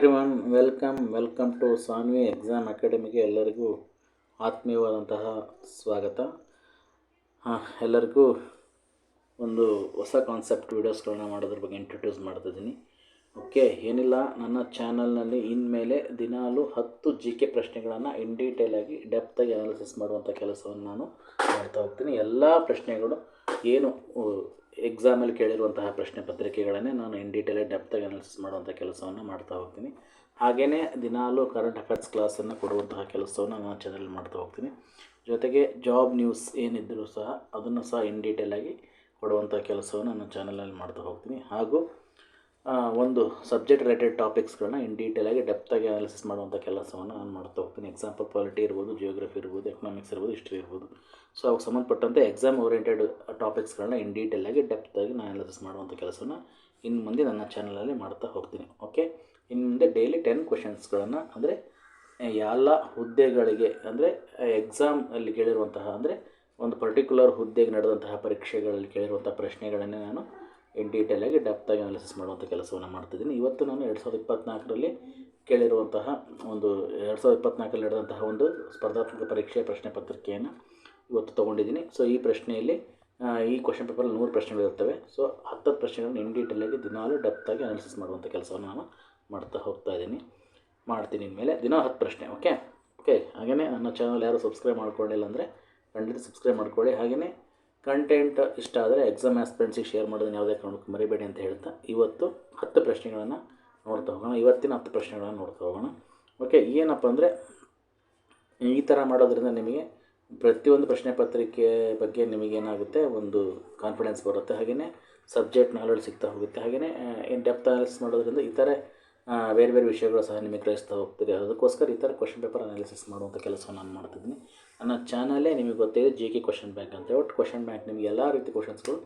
Everyone welcome welcome to Saanvi exam ಅಕಾಡೆಮಿಗೆ ಎಲ್ಲರಿಗೂ ಆತ್ಮೀಯವಾದಂತಹ ಸ್ವಾಗತ. ಹಾಂ, ಎಲ್ಲರಿಗೂ ಒಂದು ಹೊಸ ಕಾನ್ಸೆಪ್ಟ್ ವೀಡಿಯೋಸ್ಗಳನ್ನ ಮಾಡೋದ್ರ ಬಗ್ಗೆ ಇಂಟ್ರೊಡ್ಯೂಸ್ ಮಾಡ್ತಿದ್ದೀನಿ ಓಕೆ ಏನಿಲ್ಲ, ನನ್ನ ಚಾನಲ್ನಲ್ಲಿ ಇನ್ಮೇಲೆ ದಿನಾಲು ಹತ್ತು ಜಿ ಕೆ ಪ್ರಶ್ನೆಗಳನ್ನು ಇನ್ ಡೀಟೇಲಾಗಿ ಡೆಪ್ತಾಗಿ ಅನಾಲಿಸಿಸ್ ಮಾಡುವಂಥ ಕೆಲಸವನ್ನು ನಾನು ಮಾಡ್ತಾ ಹೋಗ್ತೀನಿ. ಎಲ್ಲ ಪ್ರಶ್ನೆಗಳು ಏನು ಎಕ್ಸಾಮಲ್ಲಿ ಕೇಳಿರುವಂತಹ ಪ್ರಶ್ನೆ ಪತ್ರಿಕೆಗಳನ್ನೇ ನಾನು ಇನ್ ಡೀಟೇಲಾಗಿ ಡೆಪ್ತಾಗಿ ಅನಾಲಿಸಿಸ್ ಮಾಡುವಂಥ ಕೆಲಸವನ್ನು ಮಾಡ್ತಾ ಹೋಗ್ತೀನಿ. ಹಾಗೆಯೇ ದಿನಾಲೂ ಕರೆಂಟ್ ಅಫೇರ್ಸ್ ಕ್ಲಾಸನ್ನು ಕೊಡುವಂತಹ ಕೆಲಸವನ್ನು ನಾನು ಚಾನಲ್ ಮಾಡ್ತಾ ಹೋಗ್ತೀನಿ. ಜೊತೆಗೆ ಜಾಬ್ ನ್ಯೂಸ್ ಏನಿದ್ದರೂ ಸಹ ಅದನ್ನು ಸಹ ಇನ್ ಡೀಟೇಲಾಗಿ ಕೊಡುವಂಥ ಕೆಲಸವನ್ನು ನಾನು ಚಾನಲಲ್ಲಿ ಮಾಡ್ತಾ ಹೋಗ್ತೀನಿ. ಹಾಗೂ ಒಂದು ಸಬ್ಜೆಕ್ಟ್ ರಿಲೇಟೆಡ್ ಟಾಪಿಕ್ಸ್ಗಳನ್ನ ಇನ್ ಡೀಟೇಲಾಗಿ ಡೆಪ್ತಾಗಿ ಅನಾಲಿಸಿಸ್ ಮಾಡುವಂಥ ಕೆಲಸವನ್ನು ನಾನು ಮಾಡ್ತಾ ಹೋಗ್ತೀನಿ. ಎಕ್ಸಾಂಪಲ್ ಪಾಲಿಟಿ ಇರ್ಬೋದು ಜಿಯೋಗ್ರಫಿ ಇರ್ಬೋದು ಎಕನಾಮಿಕ್ಸ್ ಇರ್ಬೋದು ಹಿಸ್ಟ್ರಿ ಇರ್ಬೋದು. ಸೊ ಅವಾಗ ಸಂಬಂಧಪಟ್ಟಂತೆ ಎಕ್ಸಾಮ್ ಓರಿಯೆಂಟೆಡ್ ಟಾಪಿಕ್ಸ್ಗಳನ್ನ ಇನ್ ಡೀಟೇಲಾಗಿ ಡೆಪ್ತಾಗಿ ನಾನು ಅನಾಲಿಸಿಸ್ ಮಾಡುವಂಥ ಕೆಲಸವನ್ನು ಇನ್ನು ಮುಂದೆ ನನ್ನ ಚಾನಲಲ್ಲಿ ಮಾಡ್ತಾ ಹೋಗ್ತೀನಿ. ಓಕೆ ಇನ್ನು ಮುಂದೆ ಡೈಲಿ ಟೆನ್ ಕ್ವೆಶನ್ಸ್ಗಳನ್ನು ಅಂದರೆ ಎಲ್ಲ ಹುದ್ದೆಗಳಿಗೆ ಅಂದರೆ ಎಕ್ಸಾಮ್ ಅಲ್ಲಿ ಕೇಳಿರುವಂತಹ ಅಂದರೆ, ಒಂದು ಪರ್ಟಿಕ್ಯುಲರ್ ಹುದ್ದೆಗೆ ನಡೆದಂತಹ ಪರೀಕ್ಷೆಗಳಲ್ಲಿ ಕೇಳಿರುವಂಥ ಪ್ರಶ್ನೆಗಳನ್ನೇ ನಾನು ಇನ್ ಡೀಟೇಲಾಗಿ ಡೆಪ್ತಾಗಿ ಅನಾಲಿಸಿಸ್ ಮಾಡುವಂಥ ಕೆಲಸವನ್ನು ಮಾಡ್ತಿದ್ದೀನಿ. ಇವತ್ತು ನಾನು ಎರಡು ಸಾವಿರದ ಇಪ್ಪತ್ತ್ನಾಲ್ಕರಲ್ಲಿ ಕೇಳಿರುವಂತಹ ಒಂದು, ಎರಡು ಸಾವಿರದ ಇಪ್ಪತ್ತ್ನಾಲ್ಕರಲ್ಲಿ ನಡೆದಂತಹ ಒಂದು ಸ್ಪರ್ಧಾತ್ಮಕ ಪರೀಕ್ಷೆ ಪ್ರಶ್ನೆ ಪತ್ರಿಕೆಯನ್ನು ಇವತ್ತು ತೊಗೊಂಡಿದ್ದೀನಿ. ಸೊ ಈ ಪ್ರಶ್ನೆಯಲ್ಲಿ ಈ ಕ್ವಶನ್ ಪೇಪರಲ್ಲಿ ನೂರು ಪ್ರಶ್ನೆಗಳಿರ್ತವೆ ಸೊ ಹತ್ತತ್ತು ಪ್ರಶ್ನೆಗಳನ್ನು ಇನ್ ಡೀಟೇಲಾಗಿ ದಿನಾಲು ಡೆಪ್ತಾಗಿ ಅನಾಲಿಸಿಸ್ ಮಾಡುವಂಥ ಕೆಲಸವನ್ನು ನಾನು ಮಾಡ್ತಾ ಹೋಗ್ತಾ ಇದ್ದೀನಿ. ಮಾಡ್ತೀನಿ ಇನ್ಮೇಲೆ ದಿನ ಹತ್ತು ಪ್ರಶ್ನೆ ಓಕೆ ಓಕೆ ಹಾಗೆಯೇ ನನ್ನ ಚಾನಲ್ ಯಾರು ಸಬ್ಸ್ಕ್ರೈಬ್ ಮಾಡ್ಕೊಂಡಿಲ್ಲ ಅಂದರೆ ಖಂಡಿತ ಸಬ್ಸ್ಕ್ರೈಬ್ ಮಾಡ್ಕೊಳ್ಳಿ. ಹಾಗೆಯೇ ಕಂಟೆಂಟ್ ಇಷ್ಟ ಆದರೆ ಎಕ್ಸಾಮ್ ಆಸ್ಪೆರೆನ್ಸಿಗೆ ಶೇರ್ ಮಾಡೋದನ್ನು ಯಾವುದೇ ಕಾರಣಕ್ಕೂ ಮರಿಬೇಡಿ ಅಂತ ಹೇಳ್ತಾ ಇವತ್ತು ಹತ್ತು ಪ್ರಶ್ನೆಗಳನ್ನು ನೋಡ್ತಾ ಹೋಗೋಣ. ಇವತ್ತಿನ ಹತ್ತು ಪ್ರಶ್ನೆಗಳನ್ನು ನೋಡ್ತಾ ಹೋಗೋಣ. ಓಕೆ ಏನಪ್ಪ ಅಂದರೆ ಈ ಥರ ಮಾಡೋದ್ರಿಂದ ನಿಮಗೆ ಪ್ರತಿಯೊಂದು ಪ್ರಶ್ನೆ ಪತ್ರಿಕೆ ಬಗ್ಗೆ ನಿಮಗೇನಾಗುತ್ತೆ ಒಂದು ಕಾನ್ಫಿಡೆನ್ಸ್ ಬರುತ್ತೆ. ಹಾಗೆಯೇ ಸಬ್ಜೆಕ್ಟ್ ನಾಲೆಡ್ಜ್ ಸಿಗ್ತಾ ಹೋಗುತ್ತೆ. ಹಾಗೆಯೇ ಇನ್ ಡೆಪ್ತ್ ಅನಾಲಿಸ್ ಮಾಡೋದ್ರಿಂದ ಈ ಥರ ಬೇರೆ ಬೇರೆ ವಿಷಯಗಳು ಸಹ ನಿಮಗೆ ಗ್ರಹಿಸ್ತಾ ಹೋಗ್ತದೆ. ಅದಕ್ಕೋಸ್ಕರ ಈ ಥರ ಕ್ವಶನ್ ಪೇಪರ್ ಅನಾಲಿಸಿಸ್ ಮಾಡುವಂಥ ಕೆಲಸವನ್ನು ನಾನು ಮಾಡ್ತಿದ್ದೀನಿ. ನನ್ನ ಚಾನಲೇ ನಿಮಗೆ ಗೊತ್ತಿದೆ ಜಿ ಕೆ ಕ್ವಶನ್ ಬ್ಯಾಂಕ್ ಅಂತ. ಒಟ್ಟು ಕ್ವಶನ್ ಬ್ಯಾಂಕ್ ನಿಮಗೆ ಎಲ್ಲ ರೀತಿ ಕ್ವಶನ್ಸ್ಗಳು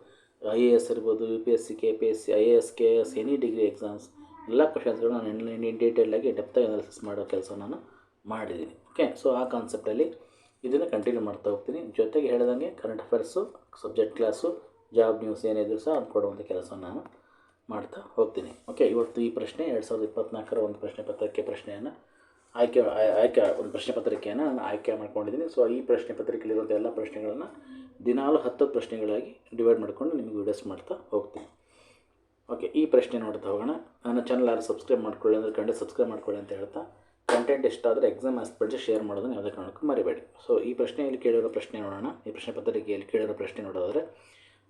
ಐ ಎ ಎಸ್ ಇರ್ಬೋದು U P S C K P S C I A S K S any degree exams ಎಲ್ಲ ಕ್ವಶನ್ಸ್ಗಳು ನಾನು ಇನ್ ಡೀಟೇಲಾಗಿ ಡೆಪ್ತಾಗಿ ಅನಾಲಿಸಿಸ್ ಮಾಡೋ ಕೆಲಸ ನಾನು ಮಾಡಿದ್ದೀನಿ ಓಕೆ ಸೊ ಆ ಕಾನ್ಸೆಪ್ಟಲ್ಲಿ ಇದನ್ನು ಕಂಟಿನ್ಯೂ ಮಾಡ್ತಾ ಹೋಗ್ತೀನಿ. ಜೊತೆಗೆ ಹೇಳ್ದಂಗೆ current affairs subject class job news ಏನಿದ್ರು ಸಹ ಅದು ಕೊಡುವಂಥ ಕೆಲಸ ನಾನು ಮಾಡ್ತಾ ಹೋಗ್ತೀನಿ. ಓಕೆ ಇವತ್ತು ಈ ಪ್ರಶ್ನೆ ಎರಡು ಸಾವಿರದ ಇಪ್ಪತ್ತ್ನಾಲ್ಕರ ಒಂದು ಪ್ರಶ್ನೆ, ಪತ್ರಕ್ಕೆ ಪ್ರಶ್ನೆಯನ್ನು ಆಯ್ಕೆ ಆಯ್- ಆಯ್ಕೆ ಒಂದು ಪ್ರಶ್ನೆ ಪತ್ರಿಕೆಯನ್ನು ನಾನು ಆಯ್ಕೆ ಮಾಡ್ಕೊಂಡಿದ್ದೀನಿ. ಸೊ ಈ ಪ್ರಶ್ನೆ ಪತ್ರಿಕೆಯಲ್ಲಿರುವಂಥ ಎಲ್ಲ ಪ್ರಶ್ನೆಗಳನ್ನು ದಿನಾಲು ಹತ್ತು ಪ್ರಶ್ನೆಗಳಾಗಿ ಡಿವೈಡ್ ಮಾಡಿಕೊಂಡು ನಿಮಗೆ ವಿಡಿಯೋಸ್ ಮಾಡ್ತಾ ಹೋಗ್ತೀನಿ. ಓಕೆ ಈ ಪ್ರಶ್ನೆ ನೋಡ್ತಾ ಹೋಗೋಣ. ನನ್ನ ಚಾನಲ್ ಯಾರು ಸಬ್ಸ್ಕ್ರೈಬ್ ಮಾಡ್ಕೊಳ್ಳಿ ಅಂದರೆ ಖಂಡಿತ ಸಬ್ಸ್ಕ್ರೈಬ್ ಮಾಡ್ಕೊಳ್ಳಿ ಅಂತ ಹೇಳ್ತಾ ಕಂಟೆಂಟ್ ಇಷ್ಟ ಆದರೆ ಎಕ್ಸಾಮ್ ಆಸ್ಪೆಕ್ಟ್ ಶೇರ್ ಮಾಡೋದನ್ನು ಯಾವುದೇ ಕಾರಣಕ್ಕೂ ಮರಿಬೇಡಿ. ಸೊ ಈ ಪ್ರಶ್ನೆಯಲ್ಲಿ ಕೇಳಿರೋ ಪ್ರಶ್ನೆ ನೋಡೋಣ. ಈ ಪ್ರಶ್ನೆ ಪತ್ರಿಕೆಯಲ್ಲಿ ಕೇಳಿರೋ ಪ್ರಶ್ನೆ ನೋಡೋದಾದರೆ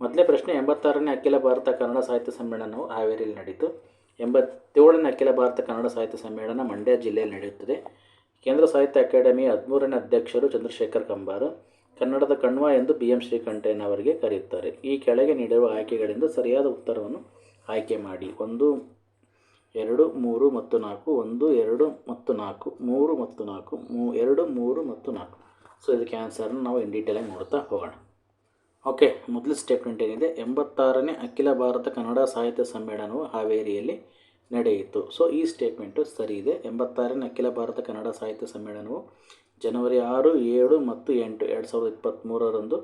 ಮೊದಲೇ ಪ್ರಶ್ನೆ ಎಂಬತ್ತಾರನೇ ಅಖಿಲ ಭಾರತ ಕನ್ನಡ ಸಾಹಿತ್ಯ ಸಮ್ಮೇಳನವು ಹಾವೇರಿಯಲ್ಲಿ ನಡೀತು. ಎಂಬತ್ತೇಳನೇ ಅಖಿಲ ಭಾರತ ಕನ್ನಡ ಸಾಹಿತ್ಯ ಸಮ್ಮೇಳನ ಮಂಡ್ಯ ಜಿಲ್ಲೆಯಲ್ಲಿ ನಡೆಯುತ್ತದೆ. ಕೇಂದ್ರ ಸಾಹಿತ್ಯ ಅಕಾಡೆಮಿ ಹದಿಮೂರನೇ ಅಧ್ಯಕ್ಷರು ಚಂದ್ರಶೇಖರ್ ಕಂಬಾರ, ಕನ್ನಡದ ಕಣ್ವ ಎಂದು ಬಿ ಎಂ ಶ್ರೀಕಂಠಯ್ಯನವರಿಗೆ ಕರೆಯುತ್ತಾರೆ. ಈ ಕೆಳಗೆ ನೀಡಿರುವ ಆಯ್ಕೆಗಳಿಂದ ಸರಿಯಾದ ಉತ್ತರವನ್ನು ಆಯ್ಕೆ ಮಾಡಿ. ಒಂದು, ಎರಡು, ಮೂರು ಮತ್ತು ನಾಲ್ಕು, ಒಂದು, ಎರಡು ಮತ್ತು ನಾಲ್ಕು, ಮೂರು ಮತ್ತು ನಾಲ್ಕು, ಮೂ, ಎರಡು, ಮೂರು ಮತ್ತು ನಾಲ್ಕು. ಸೊ ಇದಕ್ಕೆ ಆನ್ಸರ್ನ ನಾವು ಇನ್ ಡೀಟೇಲಾಗಿ ನೋಡ್ತಾ ಹೋಗೋಣ. ಓಕೆ, ಮೊದಲ ಸ್ಟೇಟ್ಮೆಂಟ್ ಏನಿದೆ? ಎಂಬತ್ತಾರನೇ ಅಖಿಲ ಭಾರತ ಕನ್ನಡ ಸಾಹಿತ್ಯ ಸಮ್ಮೇಳನವು ಹಾವೇರಿಯಲ್ಲಿ ನಡೆಯಿತು. ಸೊ ಈ ಸ್ಟೇಟ್ಮೆಂಟು ಸರಿ ಇದೆ. ಎಂಬತ್ತಾರನೇ ಅಖಿಲ ಭಾರತ ಕನ್ನಡ ಸಾಹಿತ್ಯ ಸಮ್ಮೇಳನವು ಜನವರಿ ಆರು, ಏಳು ಮತ್ತು ಎಂಟು, ಎರಡು ಸಾವಿರದ ಇಪ್ಪತ್ತ್ಮೂರರಂದು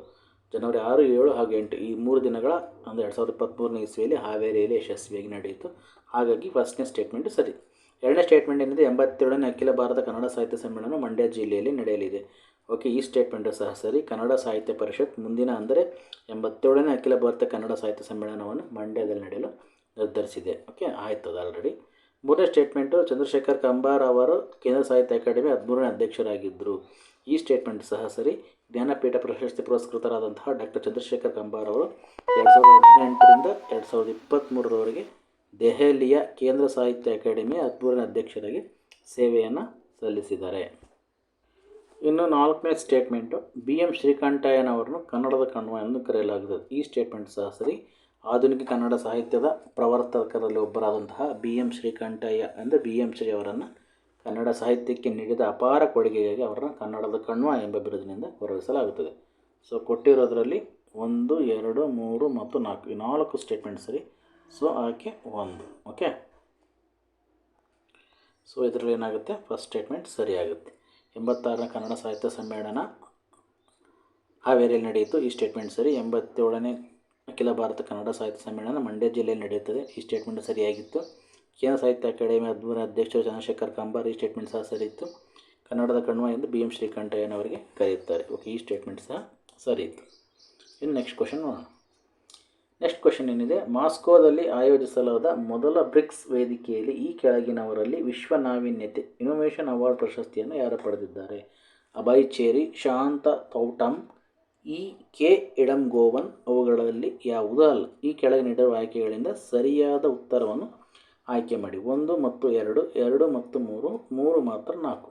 ಜನವರಿ ಆರು, ಏಳು ಹಾಗೂ ಎಂಟು, ಈ ಮೂರು ದಿನಗಳ ಅಂದರೆ ಎರಡು ಸಾವಿರದ ಇಪ್ಪತ್ತ್ಮೂರನೇ ಇಸ್ವಿಯಲ್ಲಿ ಹಾವೇರಿಯಲ್ಲಿ ಯಶಸ್ವಿಯಾಗಿ ನಡೆಯಿತು. ಹಾಗಾಗಿ ಫಸ್ಟ್ನೇ ಸ್ಟೇಟ್ಮೆಂಟು ಸರಿ. ಎರಡನೇ ಸ್ಟೇಟ್ಮೆಂಟ್ ಏನಿದೆ? ಎಂಬತ್ತೇಳನೇ ಅಖಿಲ ಭಾರತ ಕನ್ನಡ ಸಾಹಿತ್ಯ ಸಮ್ಮೇಳನ ಮಂಡ್ಯ ಜಿಲ್ಲೆಯಲ್ಲಿ ನಡೆಯಲಿದೆ. ಓಕೆ, ಈ ಸ್ಟೇಟ್ಮೆಂಟು ಸಹ ಸರಿ. ಕನ್ನಡ ಸಾಹಿತ್ಯ ಪರಿಷತ್ ಮುಂದಿನ ಅಂದರೆ ಎಂಬತ್ತೇಳನೇ ಅಖಿಲ ಭಾರತ ಕನ್ನಡ ಸಾಹಿತ್ಯ ಸಮ್ಮೇಳನವನ್ನು ಮಂಡ್ಯದಲ್ಲಿ ನಡೆಯಲು ನಿರ್ಧರಿಸಿದೆ. ಓಕೆ ಆಯ್ತದ ಆಲ್ರೆಡಿ ಮೂರನೇ ಸ್ಟೇಟ್ಮೆಂಟು ಚಂದ್ರಶೇಖರ್ ಕಂಬಾರ್ ಅವರು ಕೇಂದ್ರ ಸಾಹಿತ್ಯ ಅಕಾಡೆಮಿ ಹದಿಮೂರನೇ ಅಧ್ಯಕ್ಷರಾಗಿದ್ದರು. ಈ ಸ್ಟೇಟ್ಮೆಂಟ್ ಸಹ ಸರಿ. ಜ್ಞಾನಪೀಠ ಪ್ರಶಸ್ತಿ ಪುರಸ್ಕೃತರಾದಂತಹ ಡಾಕ್ಟರ್ ಚಂದ್ರಶೇಖರ್ ಕಂಬಾರ್ ಅವರು ಎರಡು ಸಾವಿರದ ಹದಿನೆಂಟರಿಂದ ಎರಡು ಸಾವಿರದ ಇಪ್ಪತ್ತ್ಮೂರರವರೆಗೆ ದೆಹಲಿಯ ಕೇಂದ್ರ ಸಾಹಿತ್ಯ ಅಕಾಡೆಮಿಯ ಹದಿಮೂರನೇ ಅಧ್ಯಕ್ಷರಾಗಿ ಸೇವೆಯನ್ನು ಸಲ್ಲಿಸಿದ್ದಾರೆ. ಇನ್ನು ನಾಲ್ಕನೇ ಸ್ಟೇಟ್ಮೆಂಟು ಬಿ ಎಂ ಶ್ರೀಕಂಠಯ್ಯನವರನ್ನು ಕನ್ನಡದ ಕಣ್ವ ಎಂದು ಕರೆಯಲಾಗುತ್ತದೆ. ಈ ಸ್ಟೇಟ್ಮೆಂಟ್ ಸಹ ಸರಿ. ಆಧುನಿಕ ಕನ್ನಡ ಸಾಹಿತ್ಯದ ಪ್ರವರ್ತಕರಲ್ಲಿ ಒಬ್ಬರಾದಂತಹ ಬಿ ಎಂ ಶ್ರೀಕಂಠಯ್ಯ ಅಂದರೆ ಬಿ ಎಂ ಶ್ರೀ ಅವರನ್ನು ಕನ್ನಡ ಸಾಹಿತ್ಯಕ್ಕೆ ನೀಡಿದ ಅಪಾರ ಕೊಡುಗೆಗಾಗಿ ಅವರನ್ನು ಕನ್ನಡದ ಕಣ್ವ ಎಂಬ ಬಿರುದಿನಿಂದ ಗೌರವಿಸಲಾಗುತ್ತದೆ. ಸೊ ಕೊಟ್ಟಿರೋದರಲ್ಲಿ ಒಂದು, ಎರಡು, ಮೂರು ಮತ್ತು ನಾಲ್ಕು. ನಾಲ್ಕು ಸ್ಟೇಟ್ಮೆಂಟ್ ಸರಿ. ಸೊ ಆಕೆ ಒಂದು. ಓಕೆ ಸೊ ಇದರಲ್ಲಿ ಏನಾಗುತ್ತೆ? ಫಸ್ಟ್ ಸ್ಟೇಟ್ಮೆಂಟ್ ಸರಿಯಾಗುತ್ತೆ. ಎಂಬತ್ತಾರನೇ ಕನ್ನಡ ಸಾಹಿತ್ಯ ಸಮ್ಮೇಳನ ಹಾವೇರಿಯಲ್ಲಿ ನಡೆಯಿತು. ಈ ಸ್ಟೇಟ್ಮೆಂಟ್ ಸರಿ, ಎಂಬತ್ತೇಳನೇ ಅಖಿಲ ಭಾರತ ಕನ್ನಡ ಸಾಹಿತ್ಯ ಸಮ್ಮೇಳನ ಮಂಡ್ಯ ಜಿಲ್ಲೆಯಲ್ಲಿ ನಡೆಯುತ್ತದೆ. ಈ ಸ್ಟೇಟ್ಮೆಂಟ್ ಸರಿಯಾಗಿತ್ತು. ಕೇಂದ್ರ ಸಾಹಿತ್ಯ ಅಕಾಡೆಮಿ ಅದ್ಭುತ ಅಧ್ಯಕ್ಷ ಚಂದ್ರಶೇಖರ್ ಕಂಬಾರ್ ಈ ಸ್ಟೇಟ್ಮೆಂಟ್ ಸಹ ಸರಿ ಇತ್ತು ಕನ್ನಡದ ಕಣ್ವ ಎಂದು ಬಿ ಎಂ ಶ್ರೀಕಂಠಯ್ಯನವರಿಗೆ ಕರೆಯುತ್ತಾರೆ. ಓಕೆ ಈ ಸ್ಟೇಟ್ಮೆಂಟ್ ಸಹ ಸರಿ ಇತ್ತು ಇನ್ನು ನೆಕ್ಸ್ಟ್ ಕ್ವಶನ್ ನೋಡೋಣ. ನೆಕ್ಸ್ಟ್ ಕ್ವಶನ್ ಏನಿದೆ? ಮಾಸ್ಕೋದಲ್ಲಿ ಆಯೋಜಿಸಲಾದ ಮೊದಲ ಬ್ರಿಕ್ಸ್ ವೇದಿಕೆಯಲ್ಲಿ ಈ ಕೆಳಗಿನವರಲ್ಲಿ ವಿಶ್ವ ನಾವೀನ್ಯತೆ ಇನೋವೇಷನ್ ಅವಾರ್ಡ್ ಪ್ರಶಸ್ತಿಯನ್ನು ಯಾರು ಪಡೆದಿದ್ದಾರೆ? ಅಭಯ್ ಚೇರಿ ಶಾಂತ ತೌಟಮ್ ಇ ಕೆ ಇಡಂಗೋವನ್ ಅವುಗಳಲ್ಲಿ ಯಾವುದೂ ಅಲ್ಲ. ಈ ಕೆಳಗೆ ನೀಡಿರುವ ಆಯ್ಕೆಗಳಿಂದ ಸರಿಯಾದ ಉತ್ತರವನ್ನು ಆಯ್ಕೆ ಮಾಡಿ. ಒಂದು ಮತ್ತು ಎರಡು ಎರಡು ಮತ್ತು ಮೂರು ಮೂರು ಮಾತ್ರ ನಾಲ್ಕು.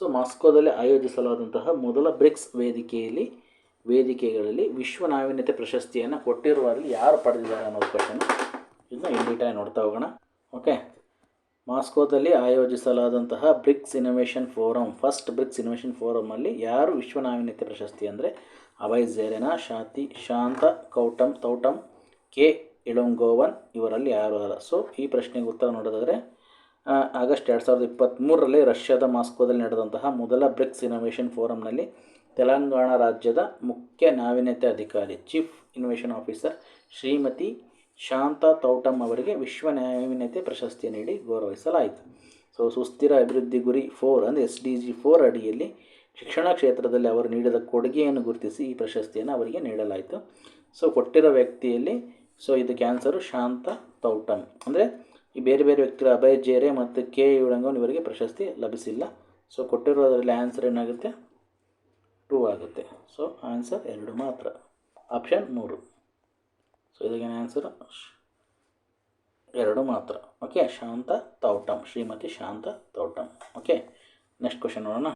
ಸೊ ಮಾಸ್ಕೋದಲ್ಲಿ ಆಯೋಜಿಸಲಾದಂತಹ ಮೊದಲ ಬ್ರಿಕ್ಸ್ ವೇದಿಕೆಯಲ್ಲಿ ವೇದಿಕೆಗಳಲ್ಲಿ ವಿಶ್ವ ನಾವೀನ್ಯತೆ ಪ್ರಶಸ್ತಿಯನ್ನು ಕೊಟ್ಟಿರುವಲ್ಲಿ ಯಾರು ಪಡೆದಿದ್ದಾರೆ ಅನ್ನೋದು ಕ್ವಶನ್ ಇದನ್ನ ಇನ್ ಡೀಟೇಲ್ ನೋಡ್ತಾ ಹೋಗೋಣ. ಓಕೆ ಮಾಸ್ಕೋದಲ್ಲಿ ಆಯೋಜಿಸಲಾದಂತಹ BRICS innovation forum first BRICS innovation ಫೋರಮಲ್ಲಿ ಯಾರು ವಿಶ್ವ ನಾವೀನ್ಯತೆ ಪ್ರಶಸ್ತಿ ಅಂದರೆ ಅಭಯ್ ಝೇರೆನಾ ಶಾತಿ, ಶಾಂತ ಕೌಟಮ್ ತೌಟಮ್, ಕೆ ಇಳಂಗೋವನ್ ಇವರಲ್ಲಿ ಯಾರು ಅಲ್ಲ. ಸೊ ಈ ಪ್ರಶ್ನೆಗೆ ಉತ್ತರ ನೋಡೋದಾದರೆ ಆಗಸ್ಟ್ ಎರಡು ಸಾವಿರದ ಇಪ್ಪತ್ತ್ಮೂರರಲ್ಲಿ ರಷ್ಯಾದ ಮಾಸ್ಕೋದಲ್ಲಿ ನಡೆದಂತಹ ಮೊದಲ ಬ್ರಿಕ್ಸ್ ಇನೋವೇಷನ್ ಫೋರಮ್ನಲ್ಲಿ ತೆಲಂಗಾಣ ರಾಜ್ಯದ ಮುಖ್ಯ ನಾವೀನ್ಯತೆ ಅಧಿಕಾರಿ chief innovation officer Shrimati Shantha Thoutam ಅವರಿಗೆ ವಿಶ್ವ ನಾವೀನ್ಯತೆ ಪ್ರಶಸ್ತಿ ನೀಡಿ ಗೌರವಿಸಲಾಯಿತು. ಸೊ ಸುಸ್ಥಿರ ಅಭಿವೃದ್ಧಿ ಗುರಿ ಫೋರ್ ಅಂದರೆ ಎಸ್ ಡಿ ಜಿ ಫೋರ್ ಅಡಿಯಲ್ಲಿ ಶಿಕ್ಷಣ ಕ್ಷೇತ್ರದಲ್ಲಿ ಅವರು ನೀಡಿದ ಕೊಡುಗೆಯನ್ನು ಗುರುತಿಸಿ ಈ ಪ್ರಶಸ್ತಿಯನ್ನು ಅವರಿಗೆ ನೀಡಲಾಯಿತು. ಸೊ ಕೊಟ್ಟಿರೋ ವ್ಯಕ್ತಿಯಲ್ಲಿ ಸೊ ಇದು ಕ್ಯಾನ್ಸರು ಶಾಂತ ತೌಟಮ್. ಅಂದರೆ ಈ ಬೇರೆ ಬೇರೆ ವ್ಯಕ್ತಿಗಳ ಅಭಯ ಜೇರೆ ಮತ್ತು ಕೆ ಯುಳಂಗನ್ ಇವರಿಗೆ ಪ್ರಶಸ್ತಿ ಲಭಿಸಿಲ್ಲ. ಸೊ ಕೊಟ್ಟಿರೋದ್ರಲ್ಲಿ ಆನ್ಸರ್ ಏನಾಗುತ್ತೆ? ಟೂ ಆಗುತ್ತೆ. ಸೊ ಆನ್ಸರ್ ಎರಡು ಮಾತ್ರ. ಆಪ್ಷನ್ ಮೂರು. ಸೊ ಇದಕ್ಕೇನು ಆನ್ಸರ್ ಎರಡು ಮಾತ್ರ. Okay Shantha Thoutam. Shrimati Shantha Thoutam. Okay next question ನೋಡೋಣ.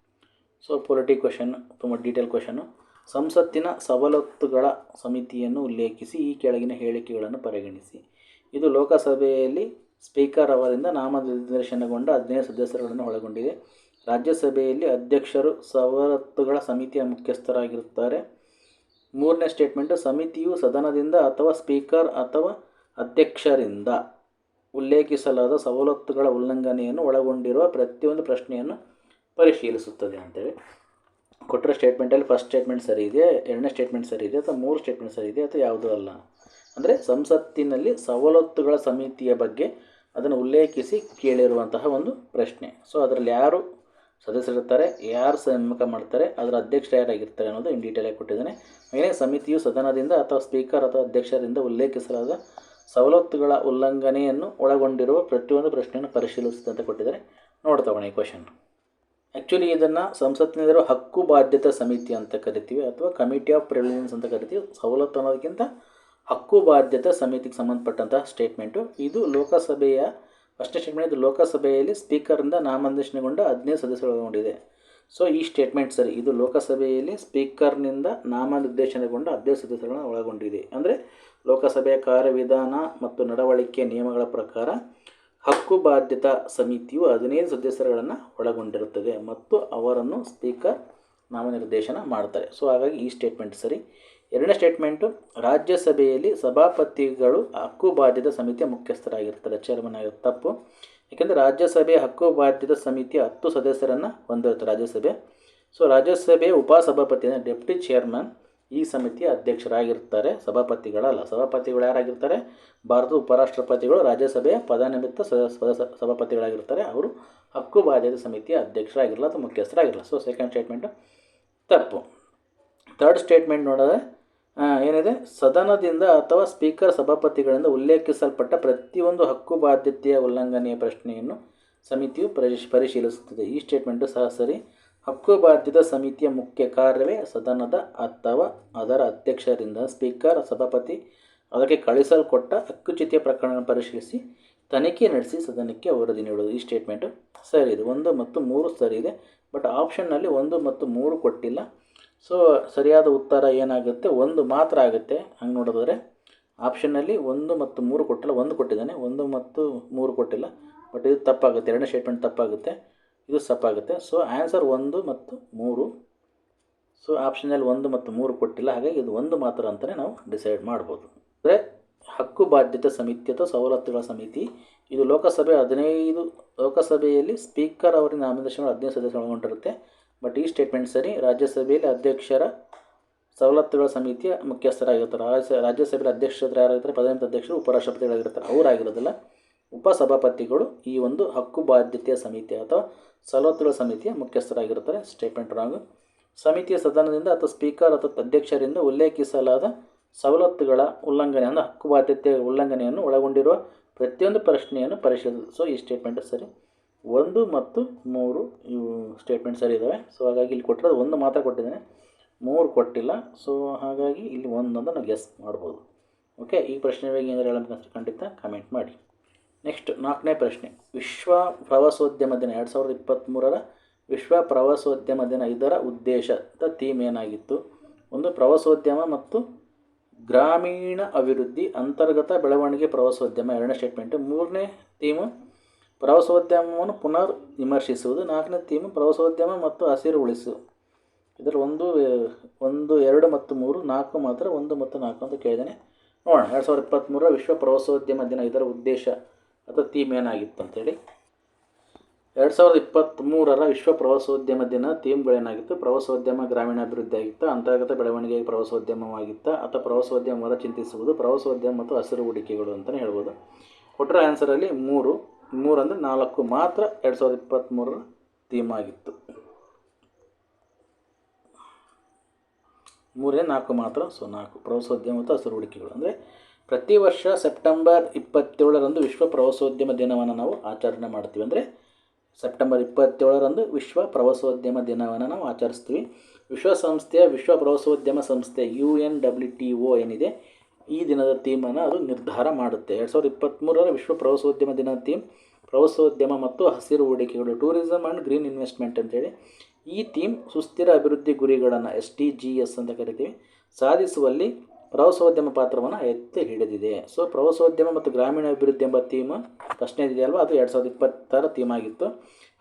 ಸೊ ಪೊಲಿಟಿ ಕ್ವಶನ್ ತುಂಬ ಡೀಟೇಲ್ ಕ್ವಶನು ಸಂಸತ್ತಿನ ಸವಲತ್ತುಗಳ ಸಮಿತಿಯನ್ನು ಉಲ್ಲೇಖಿಸಿ, ಈ ಕೆಳಗಿನ ಹೇಳಿಕೆಗಳನ್ನು ಪರಿಗಣಿಸಿ. ಇದು ಲೋಕಸಭೆಯಲ್ಲಿ ಸ್ಪೀಕರ್ ಅವರಿಂದ ನಾಮನಿರ್ದೇಶನಗೊಂಡ ಹದಿನೈದು ಸದಸ್ಯರುಗಳನ್ನು ಒಳಗೊಂಡಿದೆ. ರಾಜ್ಯಸಭೆಯಲ್ಲಿ ಅಧ್ಯಕ್ಷರು ಸವಲತ್ತುಗಳ ಸಮಿತಿಯ ಮುಖ್ಯಸ್ಥರಾಗಿರುತ್ತಾರೆ. ಮೂರನೇ ಸ್ಟೇಟ್ಮೆಂಟು, ಸಮಿತಿಯು ಸದನದಿಂದ ಅಥವಾ ಸ್ಪೀಕರ್ ಅಥವಾ ಅಧ್ಯಕ್ಷರಿಂದ ಉಲ್ಲೇಖಿಸಲಾದ ಸವಲತ್ತುಗಳ ಉಲ್ಲಂಘನೆಯನ್ನು ಒಳಗೊಂಡಿರುವ ಪ್ರತಿಯೊಂದು ಪ್ರಶ್ನೆಯನ್ನು ಪರಿಶೀಲಿಸುತ್ತದೆ ಅಂತೇಳಿ. ಕೊಟ್ಟಿರೋ ಸ್ಟೇಟ್ಮೆಂಟಲ್ಲಿ ಫಸ್ಟ್ ಸ್ಟೇಟ್ಮೆಂಟ್ ಸರಿ ಇದೆ ಎರಡನೇ ಸ್ಟೇಟ್ಮೆಂಟ್ ಸರಿ ಇದೆ ಅಥವಾ ಮೂರು ಸ್ಟೇಟ್ಮೆಂಟ್ ಸರಿ ಇದೆ ಅಥವಾ ಯಾವುದೂ ಅಲ್ಲ? ಅಂದರೆ ಸಂಸತ್ತಿನಲ್ಲಿ ಸವಲತ್ತುಗಳ ಸಮಿತಿಯ ಬಗ್ಗೆ ಅದನ್ನು ಉಲ್ಲೇಖಿಸಿ ಕೇಳಿರುವಂತಹ ಒಂದು ಪ್ರಶ್ನೆ. ಸೊ ಅದರಲ್ಲಿ ಯಾರು ಸದಸ್ಯರಿರ್ತಾರೆ ಯಾರು ನೇಮಕ ಮಾಡ್ತಾರೆ ಅದರ ಅಧ್ಯಕ್ಷರು ಯಾರಾಗಿರ್ತಾರೆ ಅನ್ನೋದು ಇನ್ ಡೀಟೇಲಾಗಿ ಕೊಟ್ಟಿದ್ದಾನೆ. ಏನೇ ಸಮಿತಿಯು ಸದನದಿಂದ ಅಥವಾ ಸ್ಪೀಕರ್ ಅಥವಾ ಅಧ್ಯಕ್ಷರಿಂದ ಉಲ್ಲೇಖಿಸಲಾದ ಸವಲತ್ತುಗಳ ಉಲ್ಲಂಘನೆಯನ್ನು ಒಳಗೊಂಡಿರುವ ಪ್ರತಿಯೊಂದು ಪ್ರಶ್ನೆಯನ್ನು ಪರಿಶೀಲಿಸುತ್ತೆ ಅಂತ ಕೊಟ್ಟಿದ್ದಾರೆ. ನೋಡ್ತಾ ಈ ಕ್ವಶನ್ ಆ್ಯಕ್ಚುಲಿ ಇದನ್ನು ಸಂಸತ್ತಿನಲ್ಲಿರೋ ಹಕ್ಕು ಬಾಧ್ಯತಾ ಸಮಿತಿ ಅಂತ ಕರಿತೀವಿ ಅಥವಾ ಕಮಿಟಿ ಆಫ್ ಪ್ರಿವಿಲೇಜನ್ಸ್ ಅಂತ ಕರಿತೀವಿ. ಸವಲತ್ತು ಅನ್ನೋದಕ್ಕಿಂತ ಹಕ್ಕು ಬಾಧ್ಯತಾ ಸಮಿತಿಗೆ ಸಂಬಂಧಪಟ್ಟಂತಹ ಸ್ಟೇಟ್ಮೆಂಟು ಇದು ಲೋಕಸಭೆಯ ಫಸ್ಟ್ನೇ ಸ್ಟೇಟ್ಮೆಂಟ್ ಇದು ಲೋಕಸಭೆಯಲ್ಲಿ ಸ್ಪೀಕರಿಂದ ನಾಮನಿರ್ದೇಶನಗೊಂಡ ಹದಿನೈದು ಸದಸ್ಯರು ಒಳಗೊಂಡಿದೆ. ಸೊ ಈ ಸ್ಟೇಟ್ಮೆಂಟ್ ಸರಿ, ಇದು ಲೋಕಸಭೆಯಲ್ಲಿ ಸ್ಪೀಕರ್ನಿಂದ ನಾಮನಿರ್ದೇಶನಗೊಂಡ ಹದಿನೈದು ಸದಸ್ಯರನ್ನು ಒಳಗೊಂಡಿದೆ. ಅಂದರೆ ಲೋಕಸಭೆಯ ಕಾರ್ಯವಿಧಾನ ಮತ್ತು ನಡವಳಿಕೆ ನಿಯಮಗಳ ಪ್ರಕಾರ ಹಕ್ಕು ಬಾಧ್ಯತಾ ಸಮಿತಿಯು ಹದಿನೈದು ಸದಸ್ಯರುಗಳನ್ನು ಒಳಗೊಂಡಿರುತ್ತದೆ ಮತ್ತು ಅವರನ್ನು ಸ್ಪೀಕರ್ ನಾಮನಿರ್ದೇಶನ ಮಾಡ್ತಾರೆ. ಸೊ ಹಾಗಾಗಿ ಈ ಸ್ಟೇಟ್ಮೆಂಟ್ ಸರಿ. ಎರಡನೇ ಸ್ಟೇಟ್ಮೆಂಟು ರಾಜ್ಯಸಭೆಯಲ್ಲಿ ಸಭಾಪತಿಗಳು ಹಕ್ಕು ಬಾಧ್ಯತಾ ಸಮಿತಿಯ ಮುಖ್ಯಸ್ಥರಾಗಿರ್ತಾರೆ. ಚೇರ್ಮನ್ ಆಗಿರೋ ತಪ್ಪು. ಏಕೆಂದರೆ ರಾಜ್ಯಸಭೆಯ ಹಕ್ಕು ಬಾಧ್ಯತಾ ಸಮಿತಿಯ ಹತ್ತು ಸದಸ್ಯರನ್ನು ಹೊಂದಿರುತ್ತೆ ರಾಜ್ಯಸಭೆ. ಸೊ ರಾಜ್ಯಸಭೆಯ ಉಪಸಭಾಪತಿ ಅಂದರೆ ಡೆಪ್ಟಿ ಚೇರ್ಮನ್ ಈ ಸಮಿತಿಯ ಅಧ್ಯಕ್ಷರಾಗಿರ್ತಾರೆ. ಸಭಾಪತಿಗಳಲ್ಲ, ಸಭಾಪತಿಗಳು ಯಾರಾಗಿರ್ತಾರೆ? ಭಾರತದ ಉಪರಾಷ್ಟ್ರಪತಿಗಳು ರಾಜ್ಯಸಭೆಯ ಪದನಿಮಿತ್ತ ಸದ ಸದಸ್ಯ ಸಭಾಪತಿಗಳಾಗಿರ್ತಾರೆ. ಅವರು ಹಕ್ಕು ಬಾಧ್ಯತೆ ಸಮಿತಿಯ ಅಧ್ಯಕ್ಷರಾಗಿರಲ್ಲ ಅಥವಾ ಮುಖ್ಯಸ್ಥರಾಗಿರಲ್ಲ. ಸೊ ಸೆಕೆಂಡ್ ಸ್ಟೇಟ್ಮೆಂಟು ತಪ್ಪು. ಥರ್ಡ್ ಸ್ಟೇಟ್ಮೆಂಟ್ ನೋಡಿದ್ರೆ ಏನಿದೆ? ಸದನದಿಂದ ಅಥವಾ ಸ್ಪೀಕರ್ ಸಭಾಪತಿಗಳಿಂದ ಉಲ್ಲೇಖಿಸಲ್ಪಟ್ಟ ಪ್ರತಿಯೊಂದು ಹಕ್ಕು ಬಾಧ್ಯತೆಯ ಉಲ್ಲಂಘನೆಯ ಪ್ರಶ್ನೆಯನ್ನು ಸಮಿತಿಯು ಪರಿಶ್, ಪರಿಶೀಲಿಸುತ್ತದೆ. ಈ ಸ್ಟೇಟ್ಮೆಂಟು ಸಹ ಸರಿ. ಹಕ್ಕು ಬಾಧ್ಯತಾ ಸಮಿತಿಯ ಮುಖ್ಯ ಕಾರ್ಯವೇ ಸದನದ ಅಥವಾ ಅದರ ಅಧ್ಯಕ್ಷರಿಂದ ಸ್ಪೀಕರ್, ಸಭಾಪತಿ ಅದಕ್ಕೆ ಕಳಿಸಲ್ಪಟ್ಟ ಹಕ್ಕುಚ್ಯುತಿಯ ಪ್ರಕರಣವನ್ನು ಪರಿಶೀಲಿಸಿ ತನಿಖೆ ನಡೆಸಿ ಸದನಕ್ಕೆ ವರದಿ ನೀಡುವುದು. ಈ ಸ್ಟೇಟ್ಮೆಂಟು ಸರಿ ಇದೆ. ಒಂದು ಮತ್ತು ಮೂರು ಸರಿ ಇದೆ. ಬಟ್ ಆಪ್ಷನ್ನಲ್ಲಿ ಒಂದು ಮತ್ತು ಮೂರು ಕೊಟ್ಟಿಲ್ಲ. ಸೊ ಸರಿಯಾದ ಉತ್ತರ ಏನಾಗುತ್ತೆ? ಒಂದು ಮಾತ್ರ ಆಗುತ್ತೆ. ಹಂಗೆ ನೋಡಿದ್ರೆ ಆಪ್ಷನ್ನಲ್ಲಿ ಒಂದು ಮತ್ತು ಮೂರು ಕೊಟ್ಟಿಲ್ಲ. ಒಂದು ಕೊಟ್ಟಿದ್ದಾನೆ. ಒಂದು ಮತ್ತು ಮೂರು ಕೊಟ್ಟಿಲ್ಲ. ಬಟ್ ಇದು ತಪ್ಪಾಗುತ್ತೆ. ಎರಡನೇ ಸ್ಟೇಟ್ಮೆಂಟ್ ತಪ್ಪಾಗುತ್ತೆ. ಇದು ತಪ್ಪಾಗುತ್ತೆ. ಸೊ ಆನ್ಸರ್ ಒಂದು ಮತ್ತು ಮೂರು. ಸೊ ಆಪ್ಷನಲ್ಲಿ ಒಂದು ಮತ್ತು ಮೂರು ಕೊಟ್ಟಿಲ್ಲ. ಹಾಗಾಗಿ ಇದು ಒಂದು ಮಾತ್ರ ಅಂತಲೇ ನಾವು ಡಿಸೈಡ್ ಮಾಡ್ಬೋದು. ಅಂದರೆ, ಹಕ್ಕು ಬಾಧ್ಯತೆ ಸಮಿತಿ ಅಥವಾ ಸವಲತ್ತುಗಳ ಸಮಿತಿ, ಇದು ಲೋಕಸಭೆ ಹದಿನೈದು, ಲೋಕಸಭೆಯಲ್ಲಿ ಸ್ಪೀಕರ್ ಅವರ ನಾಮನಿರ್ದೇಶನ ಹದಿನೈದು ಸದಸ್ಯರು ಒಳಗೊಂಡಿರುತ್ತೆ. ಬಟ್ ಈ ಸ್ಟೇಟ್ಮೆಂಟ್ ಸರಿ, ರಾಜ್ಯಸಭೆಯಲ್ಲಿ ಅಧ್ಯಕ್ಷರ ಸವಲತ್ತುಗಳ ಸಮಿತಿಯ ಮುಖ್ಯಸ್ಥರಾಗಿರ್ತಾರೆ. ರಾಜ್ಯ ರಾಜ್ಯಸಭೆಯಲ್ಲಿ ಅಧ್ಯಕ್ಷರು ಯಾರಾಗಿರ್ತಾರೆ? ಪ್ರಧಾನ ಅಧ್ಯಕ್ಷರು, ಉಪರಾಷ್ಟ್ರಪತಿಗಳಾಗಿರ್ತಾರೆ. ಅವರಾಗಿರೋದಿಲ್ಲ. ಉಪಸಭಾಪತಿಗಳು ಈ ಒಂದು ಹಕ್ಕು ಬಾಧ್ಯತೆಯ ಸಮಿತಿ ಅಥವಾ ಸವಲತ್ತುಗಳ ಸಮಿತಿಯ ಮುಖ್ಯಸ್ಥರಾಗಿರುತ್ತಾರೆ ಸ್ಟೇಟ್ಮೆಂಟ್ ರಾಂಗ್ ಸಮಿತಿಯ ಸದನದಿಂದ ಅಥವಾ ಸ್ಪೀಕರ್ ಅಥವಾ ಅಧ್ಯಕ್ಷರಿಂದ ಉಲ್ಲೇಖಿಸಲಾದ ಸವಲತ್ತುಗಳ ಉಲ್ಲಂಘನೆ ಅಂದರೆ ಹಕ್ಕು ಬಾಧ್ಯತೆಯ ಉಲ್ಲಂಘನೆಯನ್ನು ಒಳಗೊಂಡಿರುವ ಪ್ರತಿಯೊಂದು ಪ್ರಶ್ನೆಯನ್ನು ಪರಿಶೀಲಿಸಿ. ಈ ಸ್ಟೇಟ್ಮೆಂಟ್ ಸರಿ. ಒಂದು ಮತ್ತು ಮೂರು ಇವು ಸ್ಟೇಟ್ಮೆಂಟ್ ಸರಿ ಇದ್ದಾವೆ ಸೊ ಹಾಗಾಗಿ ಇಲ್ಲಿ ಕೊಟ್ಟಿರೋದು ಒಂದು ಮಾತ್ರ ಕೊಟ್ಟಿದ್ದೇನೆ. ಮೂರು ಕೊಟ್ಟಿಲ್ಲ. ಸೊ ಹಾಗಾಗಿ ಇಲ್ಲಿ ಒಂದೊಂದು ನಾವು ಗೆಸ್ ಮಾಡ್ಬೋದು. ಓಕೆ ಈ ಪ್ರಶ್ನೆ ಬಗ್ಗೆ ಏನಾದ್ರು ಹೇಳಬೇಕಂದ್ರೆ ಖಂಡಿತ ಕಮೆಂಟ್ ಮಾಡಿ. ನೆಕ್ಸ್ಟ್ ನಾಲ್ಕನೇ ಪ್ರಶ್ನೆ. ವಿಶ್ವ ಪ್ರವಾಸೋದ್ಯಮ ದಿನ ಎರಡು ಸಾವಿರದ ಇಪ್ಪತ್ತ್ಮೂರರ ವಿಶ್ವ ಪ್ರವಾಸೋದ್ಯಮ ದಿನ ಇದರ ಉದ್ದೇಶದ ಥೀಮ್ ಏನಾಗಿತ್ತು? ಒಂದು, ಪ್ರವಾಸೋದ್ಯಮ ಮತ್ತು ಗ್ರಾಮೀಣ ಅಭಿವೃದ್ಧಿ, ಅಂತರ್ಗತ ಬೆಳವಣಿಗೆ ಪ್ರವಾಸೋದ್ಯಮ ಎರಡನೇ ಸ್ಟೇಟ್ಮೆಂಟು ಮೂರನೇ ಥೀಮು ಪ್ರವಾಸೋದ್ಯಮವನ್ನು ಪುನರ್ ವಿಮರ್ಶಿಸುವುದು, ನಾಲ್ಕನೇ ಥೀಮ್ ಪ್ರವಾಸೋದ್ಯಮ ಮತ್ತು ಹಸಿರು ಉಳಿಸು. ಇದರ ಒಂದು ಒಂದು, ಎರಡು ಮತ್ತು ಮೂರು, ನಾಲ್ಕು ಮಾತ್ರ, ಒಂದು ಮತ್ತು ನಾಲ್ಕು ಅಂತ ಕೇಳಿದ್ದೇನೆ. ನೋಡೋಣ, ಎರಡು ಸಾವಿರದ ಇಪ್ಪತ್ತ್ಮೂರರ ವಿಶ್ವ ಪ್ರವಾಸೋದ್ಯಮ ದಿನ ಇದರ ಉದ್ದೇಶ ಅಥವಾ ಥೀಮ್ ಏನಾಗಿತ್ತು ಅಂತೇಳಿ. ಎರಡು ಸಾವಿರದ ಇಪ್ಪತ್ತ್ಮೂರರ ವಿಶ್ವ ಪ್ರವಾಸೋದ್ಯಮ ದಿನ ಥೀಮ್ಗಳೇನಾಗಿತ್ತು ಪ್ರವಾಸೋದ್ಯಮ ಗ್ರಾಮೀಣಾಭಿವೃದ್ಧಿ ಆಗಿತ್ತು, ಅಂತರ್ಗತ ಬೆಳವಣಿಗೆ ಪ್ರವಾಸೋದ್ಯಮವಾಗಿತ್ತ, ಅಥವಾ ಪ್ರವಾಸೋದ್ಯಮ ಮೊದಲು ಚಿಂತಿಸುವುದು, ಪ್ರವಾಸೋದ್ಯಮ ಮತ್ತು ಹಸಿರು ಹೂಡಿಕೆಗಳು ಅಂತಲೇ ಹೇಳ್ಬೋದು. ಕೊಟ್ಟರೆ ಆನ್ಸರಲ್ಲಿ ಮೂರು ಮೂರು ಅಂದರೆ ನಾಲ್ಕು ಮಾತ್ರ ಎರಡು ಸಾವಿರದ ಇಪ್ಪತ್ತ್ಮೂರರ ಥೀಮ್ ಆಗಿತ್ತು. ಮೂರೇ ನಾಲ್ಕು ಮಾತ್ರ ಸೊ ನಾಲ್ಕು ಪ್ರವಾಸೋದ್ಯಮ ಮತ್ತು ಹಸಿರು ಹೂಡಿಕೆಗಳು. ಅಂದರೆ ಪ್ರತಿ ವರ್ಷ ಸೆಪ್ಟೆಂಬರ್ ಇಪ್ಪತ್ತೇಳರಂದು ವಿಶ್ವ ಪ್ರವಾಸೋದ್ಯಮ ದಿನವನ್ನು ನಾವು ಆಚರಣೆ ಮಾಡ್ತೀವಿ. ಅಂದರೆ ಸೆಪ್ಟೆಂಬರ್ ಇಪ್ಪತ್ತೇಳರಂದು ವಿಶ್ವ ಪ್ರವಾಸೋದ್ಯಮ ದಿನವನ್ನು ನಾವು ಆಚರಿಸ್ತೀವಿ. ವಿಶ್ವಸಂಸ್ಥೆಯ ವಿಶ್ವ ಪ್ರವಾಸೋದ್ಯಮ ಸಂಸ್ಥೆ U N W T O ಏನಿದೆ, ಈ ದಿನದ ಥೀಮನ್ನು ಅದು ನಿರ್ಧಾರ ಮಾಡುತ್ತೆ. ಎರಡು ಸಾವಿರದ ಇಪ್ಪತ್ತ್ಮೂರರ ವಿಶ್ವ ಪ್ರವಾಸೋದ್ಯಮ ದಿನದ ಥೀಮ್ ಪ್ರವಾಸೋದ್ಯಮ ಮತ್ತು ಹಸಿರು ಹೂಡಿಕೆಗಳು ಟೂರಿಸಮ್ ಆ್ಯಂಡ್ ಗ್ರೀನ್ ಇನ್ವೆಸ್ಟ್ಮೆಂಟ್ ಅಂತೇಳಿ. ಈ ಥೀಮ್ ಸುಸ್ಥಿರ ಅಭಿವೃದ್ಧಿ ಗುರಿಗಳನ್ನು ಎಸ್ ಟಿ ಜಿ ಎಸ್ ಅಂತ ಕರಿತೀವಿ. ಸಾಧಿಸುವಲ್ಲಿ ಪ್ರವಾಸೋದ್ಯಮ ಪಾತ್ರವನ್ನು ಎತ್ತಿ ಹಿಡಿದಿದೆ. ಸೊ ಪ್ರವಾಸೋದ್ಯಮ ಮತ್ತು ಗ್ರಾಮೀಣ ಅಭಿವೃದ್ಧಿ ಎಂಬ ಥೀಮ್ ಪ್ರಶ್ನೆ ಇದೆಯಲ್ವ? ಅದು ಎರಡು ಸಾವಿರದ ಇಪ್ಪತ್ತರ ಥೀಮ್ ಆಗಿತ್ತು.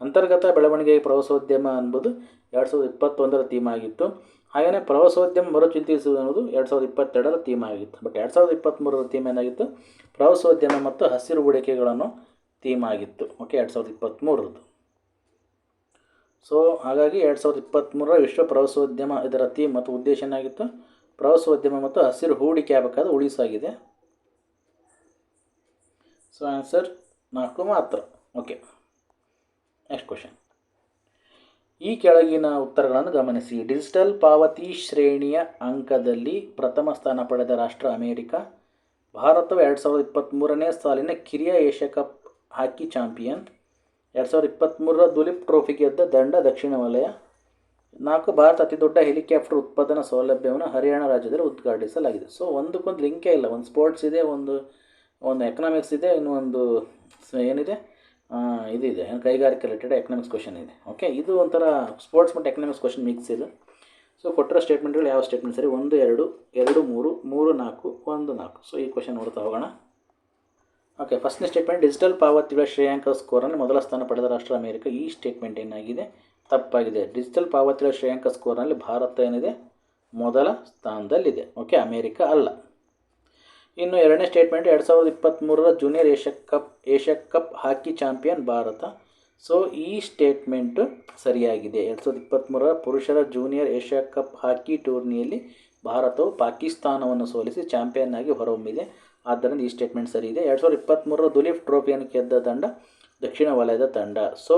ಅಂತರ್ಗತ ಬೆಳವಣಿಗೆ ಪ್ರವಾಸೋದ್ಯಮ ಎಂಬುದು ಎರಡು ಸಾವಿರದ ಇಪ್ಪತ್ತೊಂದರ ಥೀಮ್ ಆಗಿತ್ತು. ಹಾಗೆಯೇ ಪ್ರವಾಸೋದ್ಯಮ ಮರುಚಿಂತಿಸುವುದು ಅನ್ನೋದು ಎರಡು ಸಾವಿರದ ಇಪ್ಪತ್ತೆರಡರ ಥೀಮ್ ಆಗಿತ್ತು. ಬಟ್ ಎರಡು ಸಾವಿರದ ಇಪ್ಪತ್ತ್ಮೂರರ ಥೀಮ್ ಏನಾಗಿತ್ತು? ಪ್ರವಾಸೋದ್ಯಮ ಮತ್ತು ಹಸಿರು ಹೂಡಿಕೆಗಳನ್ನು ಥೀಮ್ ಆಗಿತ್ತು. ಓಕೆ ಎರಡು ಸಾವಿರದ ಇಪ್ಪತ್ತ್ಮೂರದ್ದು ಸೊ ಹಾಗಾಗಿ ಎರಡು ಸಾವಿರದ ಇಪ್ಪತ್ತ್ಮೂರರ ವಿಶ್ವ ಪ್ರವಾಸೋದ್ಯಮ ಇದರ ಥೀಮ್ ಮತ್ತು ಉದ್ದೇಶ ಏನಾಗಿತ್ತು? ಪ್ರವಾಸೋದ್ಯಮ ಮತ್ತು ಹಸಿರು ಹೂಡಿಕೆ ಆಗಬೇಕಾದ ಉಳಿಸಾಗಿದೆ. ಸೊ ಆನ್ಸರ್ ನಾಲ್ಕು ಮಾತ್ರ. ಓಕೆ ನೆಕ್ಸ್ಟ್ ಕ್ವಶನ್ ಈ ಕೆಳಗಿನ ಉತ್ತರಗಳನ್ನು ಗಮನಿಸಿ. ಡಿಜಿಟಲ್ ಪಾವತಿ ಶ್ರೇಣಿಯ ಅಂಕದಲ್ಲಿ ಪ್ರಥಮ ಸ್ಥಾನ ಪಡೆದ ರಾಷ್ಟ್ರ ಅಮೇರಿಕಾ. ಭಾರತವು ಎರಡು ಸಾವಿರದ ಇಪ್ಪತ್ತ್ಮೂರನೇ ಸಾಲಿನ ಕಿರಿಯ ಏಷ್ಯಾ ಕಪ್ ಹಾಕಿ ಚಾಂಪಿಯನ್. ಎರಡು ಸಾವಿರದ ಇಪ್ಪತ್ತ್ಮೂರರ ದುಲೀಪ್ ಟ್ರೋಫಿ ಗೆದ್ದ ದಂಡ ದಕ್ಷಿಣ ವಲಯ. ನಾಲ್ಕು ಭಾರತ ಅತಿ ದೊಡ್ಡ ಹೆಲಿಕಾಪ್ಟರ್ ಉತ್ಪಾದನಾ ಸೌಲಭ್ಯವನ್ನು ಹರಿಯಾಣ ರಾಜ್ಯದಲ್ಲಿ ಉದ್ಘಾಟಿಸಲಾಗಿದೆ. ಸೊ ಒಂದಕ್ಕೊಂದು ಲಿಂಕೇ ಇಲ್ಲ. ಒಂದು ಸ್ಪೋರ್ಟ್ಸ್ ಇದೆ, ಒಂದು ಒಂದು ಎಕನಾಮಿಕ್ಸ್ ಇದೆ ಇನ್ನೊಂದು ಏನಿದೆ? ಇದಿದೆ ಕೈಗಾರಿಕೆ ರಿಲೇಟೆಡ್ ಎಕನಾಮಿಕ್ಸ್ ಕ್ವಶನ್ ಇದೆ. ಓಕೆ ಇದು ಒಂಥರ ಸ್ಪೋರ್ಟ್ಸ್ ಮತ್ತು ಎಕನಾಮಿಕ್ಸ್ ಕ್ವಶನ್ ಮಿಕ್ಸ್ ಇದು. ಸೊ ಕೊಟ್ಟಿರೋ ಸ್ಟೇಟ್ಮೆಂಟ್ಗಳು ಯಾವ ಸ್ಟೇಟ್ಮೆಂಟ್ ಸರಿ? ಒಂದು, ಎರಡು ಎರಡು, ಮೂರು ಮೂರು, ನಾಲ್ಕು, ಒಂದು, ನಾಲ್ಕು. ಸೊ ಈ ಕ್ವಶನ್ ನೋಡ್ತಾ ಹೋಗೋಣ. ಓಕೆ ಫಸ್ಟ್ನೇ ಸ್ಟೇಟ್ಮೆಂಟ್ ಡಿಜಿಟಲ್ ಪಾವತಿಗಳ ಶ್ರೇಯಾಂಕ ಸ್ಕೋರನ್ನು ಮೊದಲ ಸ್ಥಾನ ಪಡೆದ ರಾಷ್ಟ್ರ ಅಮೆರಿಕ. ಈ ಸ್ಟೇಟ್ಮೆಂಟ್ ಏನಾಗಿದೆ? ತಪ್ಪಾಗಿದೆ. ಡಿಜಿಟಲ್ ಪಾವತಿಗಳ ಶ್ರೇಯಾಂಕ ಸ್ಕೋರ್ನಲ್ಲಿ ಭಾರತ ಏನಿದೆ? ಮೊದಲ ಸ್ಥಾನದಲ್ಲಿದೆ. ಓಕೆ ಅಮೇರಿಕ ಅಲ್ಲ. ಇನ್ನು ಎರಡನೇ ಸ್ಟೇಟ್ಮೆಂಟ್ ಎರಡು ಸಾವಿರದ ಇಪ್ಪತ್ತ್ಮೂರರ junior Asia cup Asia cup hockey champion Bharat. So ಈ ಸ್ಟೇಟ್ಮೆಂಟು ಸರಿಯಾಗಿದೆ. ಎರಡು ಸಾವಿರದ ಇಪ್ಪತ್ತ್ಮೂರರ ಪುರುಷರ ಜೂನಿಯರ್ ಏಷ್ಯಾ ಕಪ್ ಹಾಕಿ ಟೂರ್ನಿಯಲ್ಲಿ ಭಾರತವು ಪಾಕಿಸ್ತಾನವನ್ನು ಸೋಲಿಸಿ ಚಾಂಪಿಯನ್ ಆಗಿ ಹೊರಹೊಮ್ಮಿದೆ. ಆದ್ದರಿಂದ ಈ ಸ್ಟೇಟ್ಮೆಂಟ್ ಸರಿ ಇದೆ. ಎರಡು ಸಾವಿರದ ಇಪ್ಪತ್ತ್ಮೂರರ ದುಲೀಪ್ ಟ್ರೋಫಿಯನ್ನು ಗೆದ್ದ ತಂಡ ದಕ್ಷಿಣ ವಲಯದ ತಂಡ. ಸೊ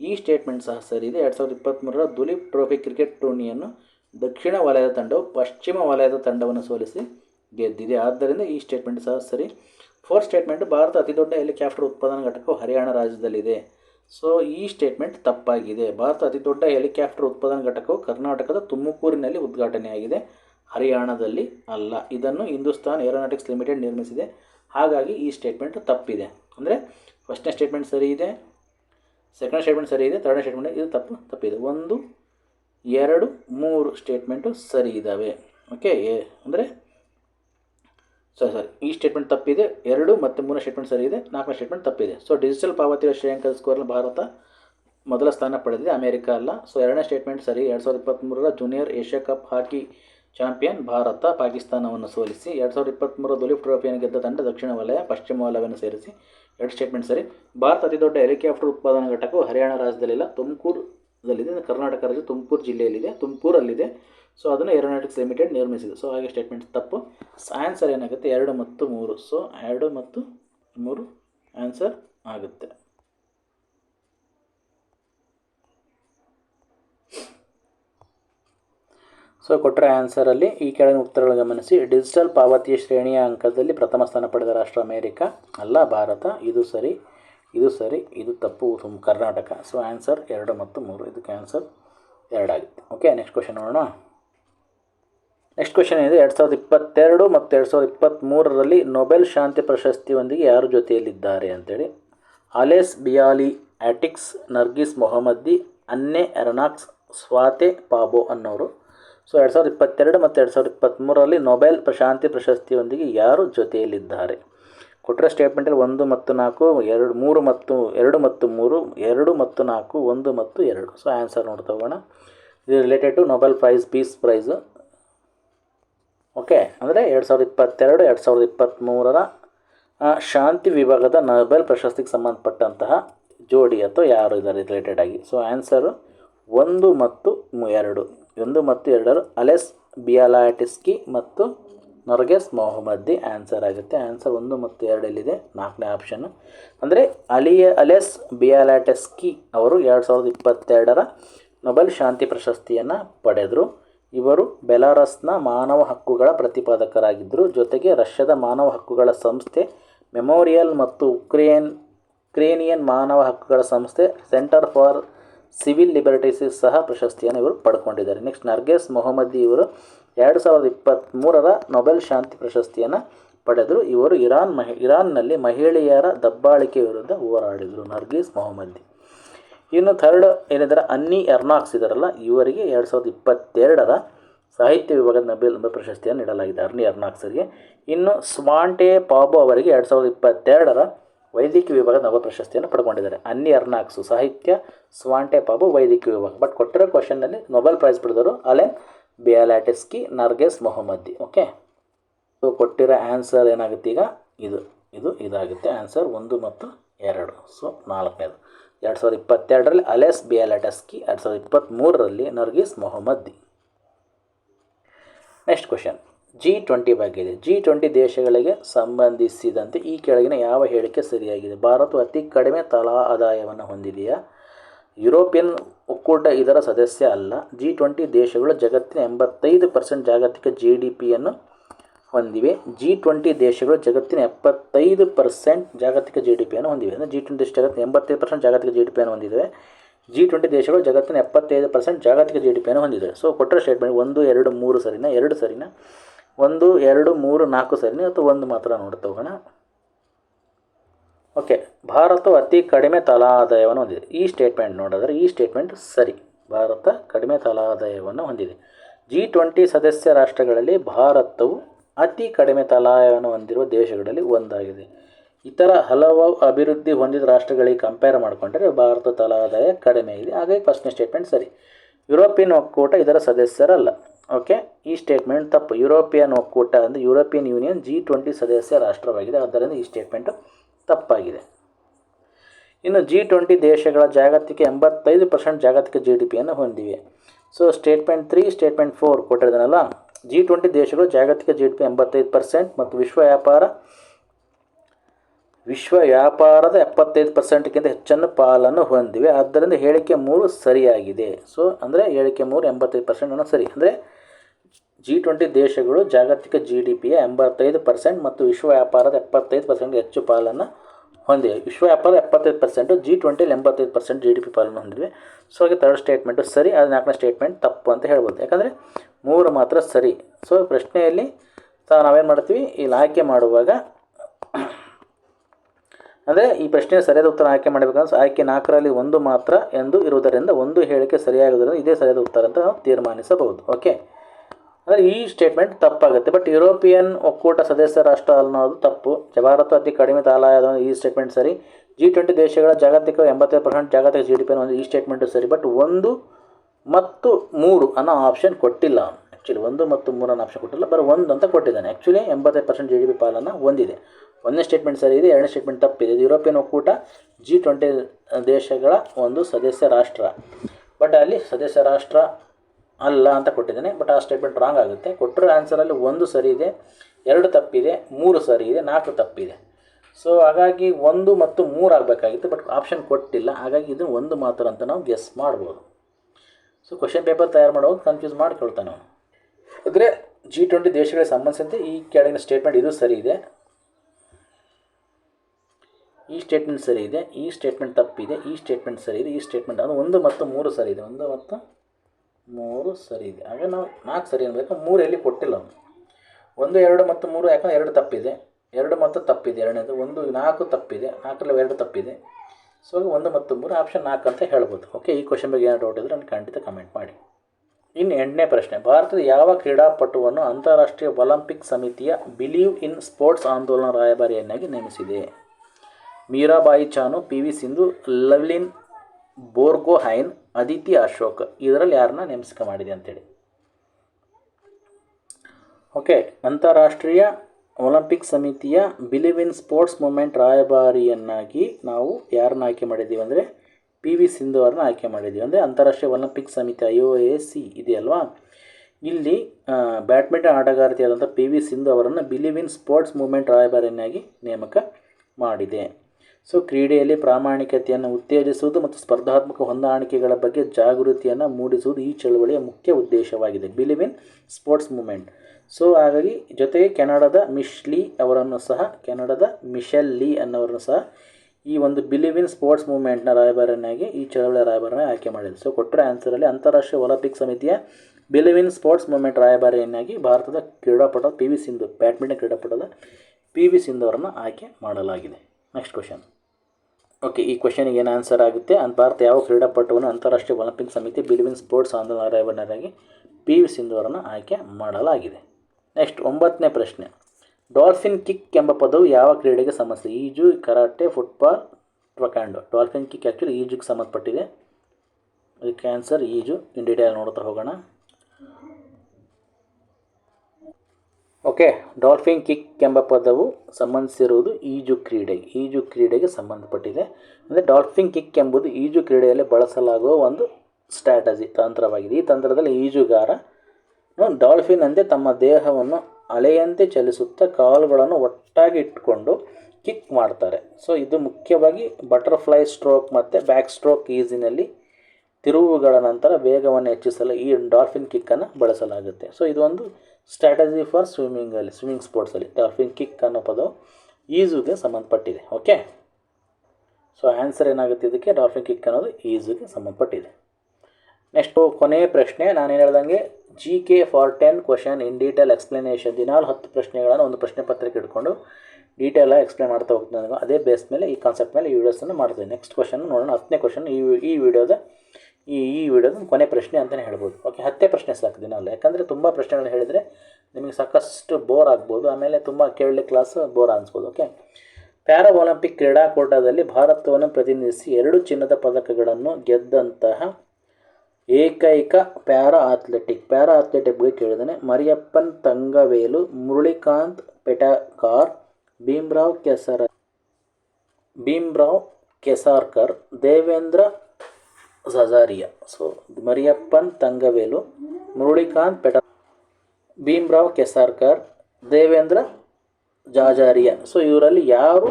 ಈ ಸ್ಟೇಟ್ಮೆಂಟ್ ಸಹ ಸರಿ ಇದೆ. ಎರಡು ಸಾವಿರದ ಇಪ್ಪತ್ತ್ಮೂರರ ದುಲೀಪ್ ಟ್ರೋಫಿ ಕ್ರಿಕೆಟ್ ಟೂರ್ನಿಯನ್ನು ದಕ್ಷಿಣ ವಲಯದ ತಂಡವು ಪಶ್ಚಿಮ ವಲಯದ ತಂಡವನ್ನು ಸೋಲಿಸಿ ಗೆದ್ದಿದೆ. ಆದ್ದರಿಂದ ಈ ಸ್ಟೇಟ್ಮೆಂಟ್ ಸಹ ಸರಿ. ಫೋರ್ ಸ್ಟೇಟ್ಮೆಂಟ್ ಭಾರತ ಅತಿದೊಡ್ಡ ಹೆಲಿಕಾಪ್ಟರ್ ಉತ್ಪಾದನಾ ಘಟಕವು ಹರಿಯಾಣ ರಾಜ್ಯದಲ್ಲಿದೆ. ಸೊ ಈ ಸ್ಟೇಟ್ಮೆಂಟ್ ತಪ್ಪಾಗಿದೆ. ಭಾರತ ಅತಿದೊಡ್ಡ ಹೆಲಿಕಾಪ್ಟರ್ ಉತ್ಪಾದನಾ ಘಟಕವು ಕರ್ನಾಟಕದ ತುಮಕೂರಿನಲ್ಲಿ ಉದ್ಘಾಟನೆಯಾಗಿದೆ. ಹರಿಯಾಣದಲ್ಲಿ ಅಲ್ಲ. ಇದನ್ನು ಹಿಂದೂಸ್ತಾನ್ ಏರೋನಾಟಿಕ್ಸ್ ಲಿಮಿಟೆಡ್ ನಿರ್ಮಿಸಿದೆ. ಹಾಗಾಗಿ ಈ ಸ್ಟೇಟ್ಮೆಂಟ್ ತಪ್ಪಿದೆ. ಅಂದರೆ ಫಸ್ಟ್ನೇ ಸ್ಟೇಟ್ಮೆಂಟ್ ಸರಿ ಇದೆ ಸೆಕೆಂಡ್ ಸ್ಟೇಟ್ಮೆಂಟ್ ಸರಿ ಇದೆ ಥರ್ಡ್ನೇ ಸ್ಟೇಟ್ಮೆಂಟ್ ಇದು. ತಪ್ಪು, ತಪ್ಪಿದೆ. ಒಂದು, ಎರಡು, ಮೂರು ಸ್ಟೇಟ್ಮೆಂಟು ಸರಿ ಇದ್ದಾವೆ ಓಕೆ ಅಂದರೆ ಸರಿ ಸರಿ ಈ ಸ್ಟೇಟ್ಮೆಂಟ್ ತಪ್ಪಿದೆ, ಎರಡು ಮತ್ತು ಮೂರನೇ ಸ್ಟೇಟ್ಮೆಂಟ್ ಸರಿ ಇದೆ, ನಾಲ್ಕನೇ ಸ್ಟೇಟ್ಮೆಂಟ್ ತಪ್ಪಿದೆ. ಸೊ ಡಿಜಿಟಲ್ ಪಾವತಿಯ ಶ್ರೇಯಾಂಕ ಸ್ಕೋರ್ನ ಭಾರತ ಮೊದಲ ಸ್ಥಾನ ಪಡೆದಿದೆ, ಅಮೆರಿಕ ಅಲ್ಲ. ಸೊ ಎರಡನೇ ಸ್ಟೇಟ್ಮೆಂಟ್ ಸರಿ, ಎರಡು ಸಾವಿರದ ಇಪ್ಪತ್ತ್ಮೂರರ junior Asia cup hockey champion Bharat ಪಾಕಿಸ್ತಾನವನ್ನು ಸೋಲಿಸಿ ಎರಡು ಸಾವಿರದ ಇಪ್ಪತ್ತ್ಮೂರು ದುಲೀಪ್ ಟ್ರೋಫಿಯನ್ನು ಗೆದ್ದ ತಂಡ ದಕ್ಷಿಣ ವಲಯ, ಪಶ್ಚಿಮ ವಲಯವನ್ನು ಸೇರಿಸಿ. ಎರಡು ಸ್ಟೇಟ್ಮೆಂಟ್ ಸರಿ. ಭಾರತ ಅತಿದೊಡ್ಡ ಹೆಲಿಕಾಪ್ಟರ್ ಉತ್ಪಾದನಾ ಘಟಕವು ಹರಿಯಾಣ ರಾಜ್ಯದಲ್ಲಿಲ್ಲ. ತುಮಕೂರದಲ್ಲಿದೆ ಕರ್ನಾಟಕ ರಾಜ್ಯ ತುಮಕೂರು ಜಿಲ್ಲೆಯಲ್ಲಿದೆ. ತುಮಕೂರಲ್ಲಿದೆ. ಸೊ ಅದನ್ನು ಏರೋನಾಟಿಕ್ಸ್ ಲಿಮಿಟೆಡ್ ನಿರ್ಮಿಸಿದೆ. ಸೊ ಹಾಗೆ ಸ್ಟೇಟ್ಮೆಂಟ್ ತಪ್ಪು. ಆನ್ಸರ್ ಏನಾಗುತ್ತೆ? ಎರಡು ಮತ್ತು ಮೂರು. ಸೊ ಎರಡು ಮತ್ತು ಮೂರು. ಆನ್ಸರ್ ಆಗುತ್ತೆ. ಸೊ ಕೊಟ್ಟರೆ ಆನ್ಸರಲ್ಲಿ ಈ ಕೆಳಗಿನ ಉತ್ತರಗಳು ಗಮನಿಸಿ ಡಿಜಿಟಲ್ ಪಾವತಿಯ ಶ್ರೇಣಿಯ ಅಂಕದಲ್ಲಿ ಪ್ರಥಮ ಸ್ಥಾನ ಪಡೆದ ರಾಷ್ಟ್ರ ಅಮೇರಿಕ. ಅಲ್ಲ, ಭಾರತ. ಇದು ಸರಿ ಇದು ಸರಿ, ಇದು ತಪ್ಪು ಕರ್ನಾಟಕ. ಸೊ ಆನ್ಸರ್ ಎರಡು ಮತ್ತು ಮೂರು. ಇದಕ್ಕೆ ಆನ್ಸರ್ ಎರಡಾಗಿತ್ತು ಓಕೆ ನೆಕ್ಸ್ಟ್ ಕ್ವಶನ್ ನೋಡೋಣ. ನೆಕ್ಸ್ಟ್ ಕ್ವಶನ್ ಇದೆ ಎರಡು ಸಾವಿರದ ಇಪ್ಪತ್ತೆರಡು ಮತ್ತು ಎರಡು ಸಾವಿರದ ಇಪ್ಪತ್ತ್ಮೂರರಲ್ಲಿ ನೊಬೆಲ್ ಶಾಂತಿ ಪ್ರಶಸ್ತಿಯೊಂದಿಗೆ ಯಾರು ಜೊತೆಯಲ್ಲಿದ್ದಾರೆ ಅಂತೇಳಿ. ಅಲೆಸ್ ಬಿಯಾಲಿ, ಆಟಿಕ್ಸ್ ನರ್ಗಿಸ್ ಮೊಹಮ್ಮದಿ ಅನ್ನೆ ಎರನಾಕ್ಸ್, ಸ್ವಾತೆ ಪಾಬೋ ಅನ್ನೋರು. ಸೊ ಎರಡು ಸಾವಿರದ ಇಪ್ಪತ್ತೆರಡು ಮತ್ತು ಎರಡು ಸಾವಿರದ ಇಪ್ಪತ್ತ್ಮೂರರಲ್ಲಿ ನೊಬೆಲ್ ಪ್ರಶಾಂತಿ ಪ್ರಶಸ್ತಿಯೊಂದಿಗೆ ಯಾರು ಜೊತೆಯಲ್ಲಿದ್ದಾರೆ? ಕೊಟ್ಟರೆ ಸ್ಟೇಟ್ಮೆಂಟಲ್ಲಿ ಒಂದು ಮತ್ತು ನಾಲ್ಕು, ಎರಡು, ಮೂರು ಮತ್ತು, ಎರಡು ಮತ್ತು ಮೂರು, ಎರಡು ಮತ್ತು ನಾಲ್ಕು, ಒಂದು ಮತ್ತು ಎರಡು. ಸೊ ಆನ್ಸರ್ ನೋಡ್ತಾ ಹೋಗೋಣ. ಇದು related to Nobel prize peace prize okay ಅಂದರೆ ಎರಡು ಸಾವಿರದ ಇಪ್ಪತ್ತೆರಡು, ಎರಡು ಸಾವಿರದ ಇಪ್ಪತ್ತ್ಮೂರರ ಶಾಂತಿ ವಿಭಾಗದ ನೊಬೆಲ್ ಪ್ರಶಸ್ತಿಗೆ ಸಂಬಂಧಪಟ್ಟಂತಹ ಜೋಡಿ ಅಥವಾ ಯಾರು ಇದ್ದಾರೆ ರಿಲೇಟೆಡ್ ಆಗಿ? ಸೊ ಆನ್ಸರು ಒಂದು ಮತ್ತು ಎರಡು. ಒಂದು ಮತ್ತು ಎರಡರು ಅಲೆಸ್ ಬಿಯಾಲಾಟಿಸ್ಕಿ ಮತ್ತು ನರ್ಗೆಸ್ ಮೊಹಮ್ಮದ್ದಿ ಆನ್ಸರ್ ಆಗುತ್ತೆ. ಆನ್ಸರ್ ಒಂದು ಮತ್ತು ಎರಡಲ್ಲಿದೆ. ನಾಲ್ಕನೇ ಆಪ್ಷನ್ ಅಂದರೆ ಅಲಿಯ ಅಲೆಸ್ ಬಿಯಾಲಾಟೆಸ್ಕಿ ಅವರು ಎರಡು ಸಾವಿರದ ಇಪ್ಪತ್ತೆರಡರ ನೊಬೆಲ್ ಶಾಂತಿ ಪ್ರಶಸ್ತಿಯನ್ನು ಪಡೆದರು. ಇವರು ಬೆಲಾರಸ್ನ ಮಾನವ ಹಕ್ಕುಗಳ ಪ್ರತಿಪಾದಕರಾಗಿದ್ದರು ಜೊತೆಗೆ ರಷ್ಯಾದ ಮಾನವ ಹಕ್ಕುಗಳ ಸಂಸ್ಥೆ ಮೆಮೋರಿಯಲ್ ಮತ್ತು ಉಕ್ರೇನ್, ಉಕ್ರೇನಿಯನ್ ಮಾನವ ಹಕ್ಕುಗಳ ಸಂಸ್ಥೆ ಸೆಂಟರ್ ಫಾರ್ ಸಿವಿಲ್ ಲಿಬರ್ಟೀಸ್ ಸಹ ಪ್ರಶಸ್ತಿಯನ್ನು ಇವರು ಪಡ್ಕೊಂಡಿದ್ದಾರೆ. ನೆಕ್ಸ್ಟ್ ನರ್ಗೆಸ್ ಮೊಹಮ್ಮದಿ ಇವರು ಎರಡು ಸಾವಿರದ ಇಪ್ಪತ್ತ್ಮೂರರ ನೊಬೆಲ್ ಶಾಂತಿ ಪ್ರಶಸ್ತಿಯನ್ನು ಪಡೆದರು. ಇವರು ಇರಾನ್ ಮಹಿ, ಇರಾನ್ನಲ್ಲಿ ಮಹಿಳೆಯರ ದಬ್ಬಾಳಿಕೆ ವಿರುದ್ಧ ಹೋರಾಡಿದರು ನರ್ಗೀಸ್ ಮೊಹಮ್ಮದಿ. ಇನ್ನು ಥರ್ಡ್ ಏನಿದ್ದಾರೆ, ಅನ್ನಿ ಎರ್ನಾಕ್ಸ್ ಇದ್ದಾರಲ್ಲ, ಇವರಿಗೆ ಎರಡು ಸಾವಿರದ ಇಪ್ಪತ್ತೆರಡರ ಸಾಹಿತ್ಯ ವಿಭಾಗದ ನೊಬೆಲ್ ಪ್ರಶಸ್ತಿಯನ್ನು ನೀಡಲಾಗಿದೆ ಅರ್ನಿ ಎರ್ನಾಕ್ಸರಿಗೆ. ಇನ್ನು ಸ್ವಾಂಟೆ ಪಾಬೋ ಅವರಿಗೆ ಎರಡು ಸಾವಿರದ ಇಪ್ಪತ್ತೆರಡರ ವೈದ್ಯಕೀಯ ವಿಭಾಗದ ನವ ಪ್ರಶಸ್ತಿಯನ್ನು ಪಡ್ಕೊಂಡಿದ್ದಾರೆ. ಅನ್ನಿ ಅರ್ನಾಕ್ಸು ಸಾಹಿತ್ಯ, ಸ್ವಾಂಟೆ ಪಾಬು ವೈದ್ಯಕೀಯ ವಿಭಾಗ. ಬಟ್ ಕೊಟ್ಟಿರೋ ಕ್ವಶನ್ನಲ್ಲಿ ನೊಬೆಲ್ ಪ್ರೈಸ್ ಪಡೆದವರು Ales Bialiatski, Narges Mohammadi okay so ಕೊಟ್ಟಿರೋ ಆನ್ಸರ್ ಏನಾಗುತ್ತೆ ಈಗ? ಇದು ಇದು ಇದಾಗುತ್ತೆ. ಆನ್ಸರ್ ಒಂದು ಮತ್ತು ಎರಡು. ಸೊ ನಾಲ್ಕನೇದು. ಎರಡು ಸಾವಿರದ ಇಪ್ಪತ್ತೆರಡರಲ್ಲಿ ಅಲೆಸ್ ಬಿಯಾಲಾಟಸ್ಕಿ, ಎರಡು ಸಾವಿರದ ಇಪ್ಪತ್ತ್ಮೂರರಲ್ಲಿ Narges Mohammadi next question G twenty ಬಗ್ಗೆ ಇದೆ. ಜಿ ಟ್ವೆಂಟಿ ದೇಶಗಳಿಗೆ ಸಂಬಂಧಿಸಿದಂತೆ ಈ ಕೆಳಗಿನ ಯಾವ ಹೇಳಿಕೆ ಸರಿಯಾಗಿದೆ? ಭಾರತವು ಅತಿ ಕಡಿಮೆ ತಲಾ ಆದಾಯವನ್ನು ಹೊಂದಿದೆಯಾ? ಯುರೋಪಿಯನ್ ಒಕ್ಕೂಟ ಇದರ ಸದಸ್ಯ ಅಲ್ಲ. ಜಿ ಟ್ವೆಂಟಿ ದೇಶಗಳು ಜಗತ್ತಿನ ಎಂಬತ್ತೈದು ಪರ್ಸೆಂಟ್ ಜಾಗತಿಕ ಜಿ ಡಿ ಪಿಯನ್ನು ಹೊಂದಿವೆ. ಜಿ ಟ್ವೆಂಟಿ ದೇಶಗಳು ಜಗತ್ತಿನ ಎಪ್ಪತ್ತೈದು ಪರ್ಸೆಂಟ್ ಜಾಗತಿಕ ಜಿ ಡಿ ಪಿಯನ್ನು ಹೊಂದಿವೆ. ಅಂದರೆ ಜಿ ಟ್ವೆಂಟಿ ದೇಶ ಜಗತ್ತಿನ ಎಂಬತ್ತೈದು ಪರ್ಸೆಂಟ್ ಜಾಗತಿಕ ಜಿ ಡಿ ಪಿಯನ್ನು ಹೊಂದಿವೆ ಜಿ ಟ್ವೆಂಟಿ ದೇಶಗಳು ಜಗತ್ತಿನ ಎಪ್ಪತ್ತೈದು ಪರ್ಸೆಂಟ್ ಜಾಗತಿಕ ಜಿ ಡಿ ಪಿಯನ್ನು ಹೊಂದಿದೆ ಸೊ ಕೊಟ್ಟರೆ ಸ್ಟೇಟ್ಮೆಂಟ್ ಒಂದು, ಎರಡು, ಮೂರು ಸರಿನ? ಎರಡು ಸರಿನಾ? ಒಂದು, ಎರಡು, ಮೂರು, ನಾಲ್ಕು ಸರಣಿ ಅಥವಾ ಒಂದು ಮಾತ್ರ ನೋಡ್ತಾ ಹೋಗೋಣ. ಓಕೆ ಭಾರತವು ಅತಿ ಕಡಿಮೆ ತಲಾ ಆದಾಯವನ್ನು ಹೊಂದಿದೆ. ಈ ಸ್ಟೇಟ್ಮೆಂಟ್ ನೋಡಿದ್ರೆ ಈ ಸ್ಟೇಟ್ಮೆಂಟ್ ಸರಿ. ಭಾರತ ಕಡಿಮೆ ತಲಾ ಆದಾಯವನ್ನು ಹೊಂದಿದೆ. ಜಿ ಟ್ವೆಂಟಿ ಸದಸ್ಯ ರಾಷ್ಟ್ರಗಳಲ್ಲಿ ಭಾರತವು ಅತಿ ಕಡಿಮೆ ತಲಾಯವನ್ನು ಹೊಂದಿರುವ ದೇಶಗಳಲ್ಲಿ ಒಂದಾಗಿದೆ. ಇತರ ಹಲವು ಅಭಿವೃದ್ಧಿ ಹೊಂದಿದ ರಾಷ್ಟ್ರಗಳಿಗೆ ಕಂಪೇರ್ ಮಾಡಿಕೊಂಡರೆ ಭಾರತ ತಲಾ ಆದಾಯ ಕಡಿಮೆ ಇದೆ ಹಾಗಾಗಿ ಫಸ್ಟ್ನೇ ಸ್ಟೇಟ್ಮೆಂಟ್ ಸರಿ. ಯುರೋಪಿಯನ್ ಒಕ್ಕೂಟ ಇದರ ಸದಸ್ಯರಲ್ಲ. ಓಕೆ ಈ ಸ್ಟೇಟ್ಮೆಂಟ್ ತಪ್ಪು. ಯುರೋಪಿಯನ್ ಒಕ್ಕೂಟ ಅಂದರೆ ಯುರೋಪಿಯನ್ ಯೂನಿಯನ್ ಜಿ ಟ್ವೆಂಟಿ ಸದಸ್ಯ ರಾಷ್ಟ್ರವಾಗಿದೆ. ಆದ್ದರಿಂದ ಈ ಸ್ಟೇಟ್ಮೆಂಟು ತಪ್ಪಾಗಿದೆ. ಇನ್ನು ಜಿ ಟ್ವೆಂಟಿ ದೇಶಗಳ ಜಾಗತಿಕ ಎಂಬತ್ತೈದು ಪರ್ಸೆಂಟ್ ಜಾಗತಿಕ ಜಿ ಡಿ ಪಿಯನ್ನು ಹೊಂದಿವೆ. So statement three statement four ಕೊಟ್ಟಿದ್ದಾನಲ್ಲ G twenty ದೇಶಗಳು ಜಾಗತಿಕ ಜಿ ಡಿ ಪಿ ಎಂಬತ್ತೈದು ಪರ್ಸೆಂಟ್ ಮತ್ತು ವಿಶ್ವ ವ್ಯಾಪಾರ ವಿಶ್ವ ವ್ಯಾಪಾರದ ಎಪ್ಪತ್ತೈದು ಪರ್ಸೆಂಟ್ಗಿಂತ ಹೆಚ್ಚನ್ನು ಪಾಲನ್ನು ಹೊಂದಿವೆ. ಆದ್ದರಿಂದ ಹೇಳಿಕೆ ಮೂರು ಸರಿಯಾಗಿದೆ. ಸೊ ಅಂದರೆ ಹೇಳಿಕೆ ಮೂರು ಎಂಬತ್ತೈದು ಪರ್ಸೆಂಟನ್ನು ಸರಿ. ಅಂದರೆ ಜಿ ಟ್ವೆಂಟಿ ದೇಶಗಳು ಜಾಗತಿಕ ಜಿ ಡಿ ಪಿಯ ಎಂಬತ್ತೈದು ಪರ್ಸೆಂಟ್ ಮತ್ತು ವಿಶ್ವ ವ್ಯಾಪಾರದ ಎಪ್ಪತ್ತೈದು ಪರ್ಸೆಂಟ್ ಹೆಚ್ಚು ಪಾಲನ್ನು ಹೊಂದಿವೆ. ವಿಶ್ವ ವ್ಯಾಪಾರದ ಎಪ್ಪತ್ತೈದು ಪರ್ಸೆಂಟು ಜಿ ಟ್ವೆಂಟಿಲಿ ಎಂಬತ್ತೈದು ಪರ್ಸೆಂಟ್ ಜಿ ಡಿ ಪಿ ಪಾಲನ್ನು ಹೊಂದಿವೆ. ಸೊ ಹಾಗೆ ತರ್ಡ್ ಸ್ಟೇಟ್ಮೆಂಟು ಸರಿ ಅದು ನಾಲ್ಕನೇ ಸ್ಟೇಟ್ಮೆಂಟ್ ತಪ್ಪು ಅಂತ ಹೇಳ್ಬೋದು. ಯಾಕಂದರೆ ಮೂರು ಮಾತ್ರ ಸರಿ. ಸೊ ಪ್ರಶ್ನೆಯಲ್ಲಿ ನಾವೇನು ಮಾಡ್ತೀವಿ? ಇಲ್ಲಿ ಆಯ್ಕೆ ಮಾಡುವಾಗ ಅಂದರೆ ಈ ಪ್ರಶ್ನೆ ಸರಿಯಾದ ಉತ್ತರ ಆಯ್ಕೆ ಮಾಡಬೇಕಂದ್ರೆ ಆಯ್ಕೆ ನಾಲ್ಕರಲ್ಲಿ ಒಂದು ಮಾತ್ರ ಎಂದು ಇರುವುದರಿಂದ ಒಂದು ಹೇಳಿಕೆ ಸರಿಯಾಗಿರುವುದರಿಂದ ಇದೇ ಸರಿಯಾದ ಉತ್ತರ ಅಂತ ನಾವು ತೀರ್ಮಾನಿಸಬಹುದು. ಓಕೆ ಅಂದರೆ ಈ ಸ್ಟೇಟ್ಮೆಂಟ್ ತಪ್ಪಾಗುತ್ತೆ. ಬಟ್ ಯುರೋಪಿಯನ್ ಒಕ್ಕೂಟ ಸದಸ್ಯ ರಾಷ್ಟ್ರ ಅನ್ನೋದು ತಪ್ಪು. ಭಾರತ ಅತಿ ಕಡಿಮೆ ತಾಲಾಯದ ಈ ಸ್ಟೇಟ್ಮೆಂಟ್ ಸರಿ. ಜಿ ಟ್ವೆಂಟಿ ದೇಶಗಳ ಜಾಗತಿಕ ಎಂಬತ್ತೈದು ಪರ್ಸೆಂಟ್ ಜಾಗತಿಕ ಜಿ ಡಿ ಪಿ ಅನ್ನೋದು ಈ ಸ್ಟೇಟ್ಮೆಂಟು ಸರಿ. ಬಟ್ ಒಂದು ಮತ್ತು ಮೂರು ಅನ್ನೋ ಆಪ್ಷನ್ ಕೊಟ್ಟಿಲ್ಲ. ಆ್ಯಕ್ಚುಲಿ ಒಂದು ಮತ್ತು ಮೂರು ಅನ್ನೋ ಆಪ್ಷನ್ ಕೊಟ್ಟಿಲ್ಲ. ಬರೀ ಒಂದು ಅಂತ ಕೊಟ್ಟಿದ್ದಾನೆ. ಆ್ಯಕ್ಚುಲಿ ಎಂಬತ್ತೈದು ಪರ್ಸೆಂಟ್ ಜಿ ಡಿ ಪಿ ಪಾಲನ್ನು ಹೊಂದಿದೆ. ಒಂದನೇ ಸ್ಟೇಟ್ಮೆಂಟ್ ಸರಿ ಇದೆ, ಎರಡನೇ ಸ್ಟೇಟ್ಮೆಂಟ್ ತಪ್ಪಿದೆ. ಇದು ಯುರೋಪಿಯನ್ ಒಕ್ಕೂಟ ಜಿ ಟ್ವೆಂಟಿ ದೇಶಗಳ ಒಂದು ಸದಸ್ಯ ರಾಷ್ಟ್ರ. ಬಟ್ ಅಲ್ಲಿ ಸದಸ್ಯ ರಾಷ್ಟ್ರ ಅಲ್ಲ ಅಂತ ಕೊಟ್ಟಿದ್ದೇನೆ ಬಟ್ ಆ ಸ್ಟೇಟ್ಮೆಂಟ್ ರಾಂಗ್ ಆಗುತ್ತೆ. ಕೊಟ್ಟಿರೋ ಆನ್ಸರಲ್ಲಿ ಒಂದು ಸರಿ ಇದೆ, ಎರಡು ತಪ್ಪಿದೆ, ಮೂರು ಸರಿ ಇದೆ, ನಾಲ್ಕು ತಪ್ಪಿದೆ. ಸೊ ಹಾಗಾಗಿ ಒಂದು ಮತ್ತು ಮೂರು ಆಗಬೇಕಾಗಿತ್ತು ಬಟ್ ಆಪ್ಷನ್ ಕೊಟ್ಟಿಲ್ಲ. ಹಾಗಾಗಿ ಇದು ಒಂದು ಮಾತ್ರ ಅಂತ ನಾವು ಗೆಸ್ ಮಾಡ್ಬೋದು. ಸೊ ಕ್ವಶನ್ ಪೇಪರ್ ತಯಾರು ಮಾಡುವಾಗ ಕನ್ಫ್ಯೂಸ್ ಮಾಡ್ಕೊಳ್ತಾನೆ ಅಂದರೆ ಜಿ ಟ್ವೆಂಟಿ ದೇಶಗಳಿಗೆ ಸಂಬಂಧಿಸಿದಂತೆ ಈ ಕೆಳಗಿನ ಸ್ಟೇಟ್ಮೆಂಟ್ ಇದು ಸರಿ ಇದೆ. ಈ ಸ್ಟೇಟ್ಮೆಂಟ್ ಸರಿ ಇದೆ, ಈ ಸ್ಟೇಟ್ಮೆಂಟ್ ತಪ್ಪಿದೆ, ಈ ಸ್ಟೇಟ್ಮೆಂಟ್ ಸರಿ ಇದೆ, ಈ ಸ್ಟೇಟ್ಮೆಂಟ್ ಅದು ಒಂದು ಮತ್ತು ಮೂರು ಸರಿ ಇದೆ. ಒಂದು ಮತ್ತು ಮೂರು ಸರಿ ಇದೆ. ಹಾಗೆ ನಾವು ನಾಲ್ಕು ಸರಿ ಅನ್ಬೇಕು. ಮೂರು ಎಲ್ಲಿ ಕೊಟ್ಟಿಲ್ಲ ಅವನು. ಒಂದು, ಎರಡು ಮತ್ತು ಮೂರು, ಯಾಕಂದ್ರೆ ಎರಡು ತಪ್ಪಿದೆ. ಎರಡು ಮತ್ತು ತಪ್ಪಿದೆ. ಎರಡನೇದು ಒಂದು, ನಾಲ್ಕು ತಪ್ಪಿದೆ. ನಾಲ್ಕರಲ್ಲಿ ಎರಡು ತಪ್ಪಿದೆ. ಸೊ ಒಂದು ಮತ್ತು ಮೂರು ಆಪ್ಷನ್ ನಾಲ್ಕು ಅಂತ ಹೇಳ್ಬೋದು. ಓಕೆ ಈ ಕ್ವಶನ್ ಬಗ್ಗೆ ಏನು ಡೌಟ್ ಇದ್ದರೆ ನಾನು ಖಂಡಿತ ಕಮೆಂಟ್ ಮಾಡಿ. ಇನ್ನು ಎಂಟನೇ ಪ್ರಶ್ನೆ. ಭಾರತದ ಯಾವ ಕ್ರೀಡಾಪಟುವನ್ನು ಅಂತಾರಾಷ್ಟ್ರೀಯ ಒಲಿಂಪಿಕ್ ಸಮಿತಿಯ ಬಿಲೀವ್ ಇನ್ ಸ್ಪೋರ್ಟ್ಸ್ ಆಂದೋಲನ ರಾಯಭಾರಿಯನ್ನಾಗಿ ನೇಮಿಸಿದೆ? Mirabai Chanu, P V Sindhu, Lovlina Borgohain Aditi Ashok. ಇದರಲ್ಲಿ ಯಾರನ್ನ ನೇಮಕ ಮಾಡಿದೆ ಅಂತೇಳಿ. ಓಕೆ, ಅಂತಾರಾಷ್ಟ್ರೀಯ ಒಲಿಂಪಿಕ್ ಸಮಿತಿಯ ಬಿಲಿವ್ ಇನ್ ಸ್ಪೋರ್ಟ್ಸ್ ಮೂಮೆಂಟ್ ರಾಯಭಾರಿಯನ್ನಾಗಿ ನಾವು ಯಾರನ್ನ ಆಯ್ಕೆ ಮಾಡಿದ್ದೀವಿ ಅಂದರೆ, ಪಿ ವಿ ಸಿಂಧು ಅವ್ರನ್ನ ಆಯ್ಕೆ ಮಾಡಿದ್ದೀವಿ ಅಂದರೆ, ಅಂತಾರಾಷ್ಟ್ರೀಯ ಒಲಿಂಪಿಕ್ ಸಮಿತಿ ಐ ಒ ಎ ಸಿ ಇದೆಯಲ್ವಾ? ಇಲ್ಲಿ ಬ್ಯಾಡ್ಮಿಂಟನ್ ಆಟಗಾರ್ತಿಯಾದಂಥ ಪಿ ವಿ ಸಿಂಧು ಅವರನ್ನು ಬಿಲಿವ್ ಇನ್ ಸ್ಪೋರ್ಟ್ಸ್ ಮೂಮೆಂಟ್ ರಾಯಭಾರಿಯನ್ನಾಗಿ ನೇಮಕ ಮಾಡಿದೆ. ಸೊ ಕ್ರೀಡೆಯಲ್ಲಿ ಪ್ರಾಮಾಣಿಕತೆಯನ್ನು ಉತ್ತೇಜಿಸುವುದು ಮತ್ತು ಸ್ಪರ್ಧಾತ್ಮಕ ಹೊಂದಾಣಿಕೆಗಳ ಬಗ್ಗೆ ಜಾಗೃತಿಯನ್ನು ಮೂಡಿಸುವುದು ಈ ಚಳವಳಿಯ ಮುಖ್ಯ ಉದ್ದೇಶವಾಗಿದೆ. Believe in sports movement so ಹಾಗಾಗಿ ಜೊತೆಗೆ ಕೆನಡಾದ ಮಿಶ್ ಲೀ ಅವರನ್ನು ಸಹ, ಕೆನಡಾದ ಮಿಶೆಲ್ ಲೀ ಅನ್ನೋರನ್ನು ಸಹ ಈ ಒಂದು ಬಿಲಿವ್ ಇನ್ ಸ್ಪೋರ್ಟ್ಸ್ ಮೂವ್ಮೆಂಟ್ನ ರಾಯಭಾರಿಯನ್ನಾಗಿ ಈ ಚಳವಳಿಯ ರಾಯಭಾರನ ಆಯ್ಕೆ ಮಾಡಿದೆ ಸೊ ಕೊಟ್ಟರೆ ಆನ್ಸರಲ್ಲಿ ಅಂತಾರಾಷ್ಟ್ರೀಯ ಒಲಿಂಪಿಕ್ ಸಮಿತಿಯ ಬಿಲಿವ್ ಇನ್ ಸ್ಪೋರ್ಟ್ಸ್ ಮೂವ್ಮೆಂಟ್ ರಾಯಭಾರಿಯನ್ನಾಗಿ ಭಾರತದ ಕ್ರೀಡಾಪಟು ಪಿ ವಿ ಸಿಂಧು ಬ್ಯಾಡ್ಮಿಂಟನ್ ಕ್ರೀಡಾಪಟದ ಪಿ ವಿ ಸಿಂಧು ಅವರನ್ನು ಆಯ್ಕೆ ಮಾಡಲಾಗಿದೆ. ನೆಕ್ಸ್ಟ್ ಕ್ವಶನ್ ಓಕೆ ಈ ಕ್ವಶನಿಗೆ ಏನು ಆನ್ಸರ್ ಆಗುತ್ತೆ? ಅಂತ ಭಾರತ ಯಾವ ಕ್ರೀಡಾಪಟುವನ್ನು ಅಂತಾರಾಷ್ಟ್ರೀಯ ಒಲಿಂಪಿಕ್ ಸಮಿತಿ, ಬಿಲ್ವಿನ್ ಸ್ಪೋರ್ಟ್ಸ್ ಆಂದೋಲನ ರಾಯಭಾರಿಯಾಗಿ ಪಿ ವಿ ಸಿಂಧು ಅವರನ್ನು ಆಯ್ಕೆ ಮಾಡಲಾಗಿದೆ. ನೆಕ್ಸ್ಟ್ ಒಂಬತ್ತನೇ ಪ್ರಶ್ನೆ. ಡಾಲ್ಫಿನ್ ಕಿಕ್ ಎಂಬ ಪದವು ಯಾವ ಕ್ರೀಡೆಗೆ ಸಮಸ್ಯೆ ಈಜು, karate, football taekwondo dolphin kick actually ಈಜುಗೆ ಸಂಬಂಧಪಟ್ಟಿದೆ. ಅದಕ್ಕೆ ಆನ್ಸರ್ ಈಜು. ಇನ್ ಡೀಟೇಲ್ ನೋಡ್ತಾ ಹೋಗೋಣ. ಓಕೆ ಡಾಲ್ಫಿನ್ ಕಿಕ್ ಎಂಬ ಪದವು ಸಂಬಂಧಿಸಿರುವುದು ಈಜು ಕ್ರೀಡೆಗೆ ಈಜು ಕ್ರೀಡೆಗೆ ಸಂಬಂಧಪಟ್ಟಿದೆ. ಅಂದರೆ ಡಾಲ್ಫಿನ್ ಕಿಕ್ ಎಂಬುದು ಈಜು ಕ್ರೀಡೆಯಲ್ಲಿ ಬಳಸಲಾಗುವ ಒಂದು ಸ್ಟ್ರಾಟಜಿ ತಂತ್ರವಾಗಿದೆ. ಈ ತಂತ್ರದಲ್ಲಿ ಈಜುಗಾರ ಡಾಲ್ಫಿನ್ ಅಂತೆ ತಮ್ಮ ದೇಹವನ್ನು ಅಲೆಯಂತೆ ಚಲಿಸುತ್ತಾ ಕಾಲುಗಳನ್ನು ಒಟ್ಟಾಗಿ ಇಟ್ಕೊಂಡು ಕಿಕ್ ಮಾಡ್ತಾರೆ. ಸೊ ಇದು ಮುಖ್ಯವಾಗಿ ಬಟರ್ಫ್ಲೈ ಸ್ಟ್ರೋಕ್ ಮತ್ತು ಬ್ಯಾಕ್ ಸ್ಟ್ರೋಕ್ ಈಸಿನಲ್ಲಿ ತಿರುವುಗಳ ನಂತರ ವೇಗವನ್ನು ಹೆಚ್ಚಿಸಲು ಈ ಡಾಲ್ಫಿನ್ ಕಿಕ್ಕನ್ನು ಬಳಸಲಾಗುತ್ತೆ. ಸೊ ಇದು ಒಂದು ಸ್ಟ್ರಾಟಜಿ ಫಾರ್ ಸ್ವಿಮ್ಮಿಂಗಲ್ಲಿ ಸ್ವಿಮ್ಮಿಂಗ್ ಸ್ಪೋರ್ಟ್ಸಲ್ಲಿ ಡಾಲ್ಫಿನ್ ಕಿಕ್ ಅನ್ನೋ ಪದವು ಈಜುಗೆ ಸಂಬಂಧಪಟ್ಟಿದೆ. ಓಕೆ ಸೊ ಆನ್ಸರ್ ಏನಾಗುತ್ತೆ ಇದಕ್ಕೆ? ಡಾಲ್ಫಿನ್ ಕಿಕ್ ಅನ್ನೋದು ಈಜುಗೆ ಸಂಬಂಧಪಟ್ಟಿದೆ. ನೆಕ್ಸ್ಟು ಕೊನೆಯ ಪ್ರಶ್ನೆ ನಾನು ಹೇಳ್ದಂಗೆ G K for ten question in detail explanation ದಿನಾಲು ಹತ್ತು ಪ್ರಶ್ನೆಗಳನ್ನು ಒಂದು ಪ್ರಶ್ನೆ ಪತ್ರಿಕೆ ಇಟ್ಕೊಂಡು ಡೀಟೇಲಾಗಿ ಎಕ್ಸ್ಪ್ಲೇನ್ ಮಾಡ್ತಾ ಹೋಗ್ತೀನಿ ನನಗೆ ಅದೇ ಬೇಸ್ ಮೇಲೆ, ಈ ಕಾನ್ಸೆಪ್ಟ್ ಮೇಲೆ ಈ ವಿಡಿಯೋಸನ್ನು ಮಾಡ್ತೀನಿ. ನೆಕ್ಸ್ಟ್ ಕ್ವಶನ್ ನೋಡೋಣ. ಹತ್ತನೇ ಕ್ವಶನ್ ಈ ಈ ವಿಡಿಯೋದ ಈ ಈ ವಿಡಿಯೋದ ಕೊನೆ ಪ್ರಶ್ನೆ ಅಂತಲೇ ಹೇಳ್ಬೋದು. ಓಕೆ ಹತ್ತೇ ಪ್ರಶ್ನೆ ಸಾಕು ದಿನಲ್ಲ ಯಾಕಂದರೆ ತುಂಬ ಪ್ರಶ್ನೆಗಳು ಹೇಳಿದರೆ ನಿಮಗೆ ಸಾಕಷ್ಟು ಬೋರ್ ಆಗ್ಬೋದು. ಆಮೇಲೆ ತುಂಬ ಕೇಳಲಿ ಕ್ಲಾಸ್ ಬೋರ್ ಅನಿಸ್ಬೋದು. ಓಕೆ ಪ್ಯಾರಾ ಒಲಿಂಪಿಕ್ ಕ್ರೀಡಾಕೂಟದಲ್ಲಿ ಭಾರತವನ್ನು ಪ್ರತಿನಿಧಿಸಿ ಎರಡು ಚಿನ್ನದ ಪದಕಗಳನ್ನು ಗೆದ್ದಂತಹ ಏಕೈಕ ಪ್ಯಾರಾ ಅಥ್ಲೆಟಿಕ್ ಪ್ಯಾರಾ ಅಥ್ಲೆಟಿಕ್ ಬಗ್ಗೆ ಕೇಳಿದಾನೆ. ಮರಿಯಪ್ಪನ್, ತಂಗವೇಲು, ಮುರಳಿಕಾಂತ್ ಪೆಟಕಾರ್ ಭೀಮ್ರಾವ್ ಕೆಸರ ಭೀಮ್ರಾವ್ ಕೆಸಾರ್ಕರ್, ದೇವೇಂದ್ರ ಝಜಾರಿಯಾ ಸೊ ಮರಿಯಪ್ಪನ್, ತಂಗವೇಲು, ಮುರುಳಿಕಾಂತ್, ಪೆಟ, ಭೀಮ್ರಾವ್, ಕೆಸಾರ್ಕರ್, ದೇವೇಂದ್ರ, ಜಾಜಾರಿಯಾ. ಸೊ ಇವರಲ್ಲಿ ಯಾರು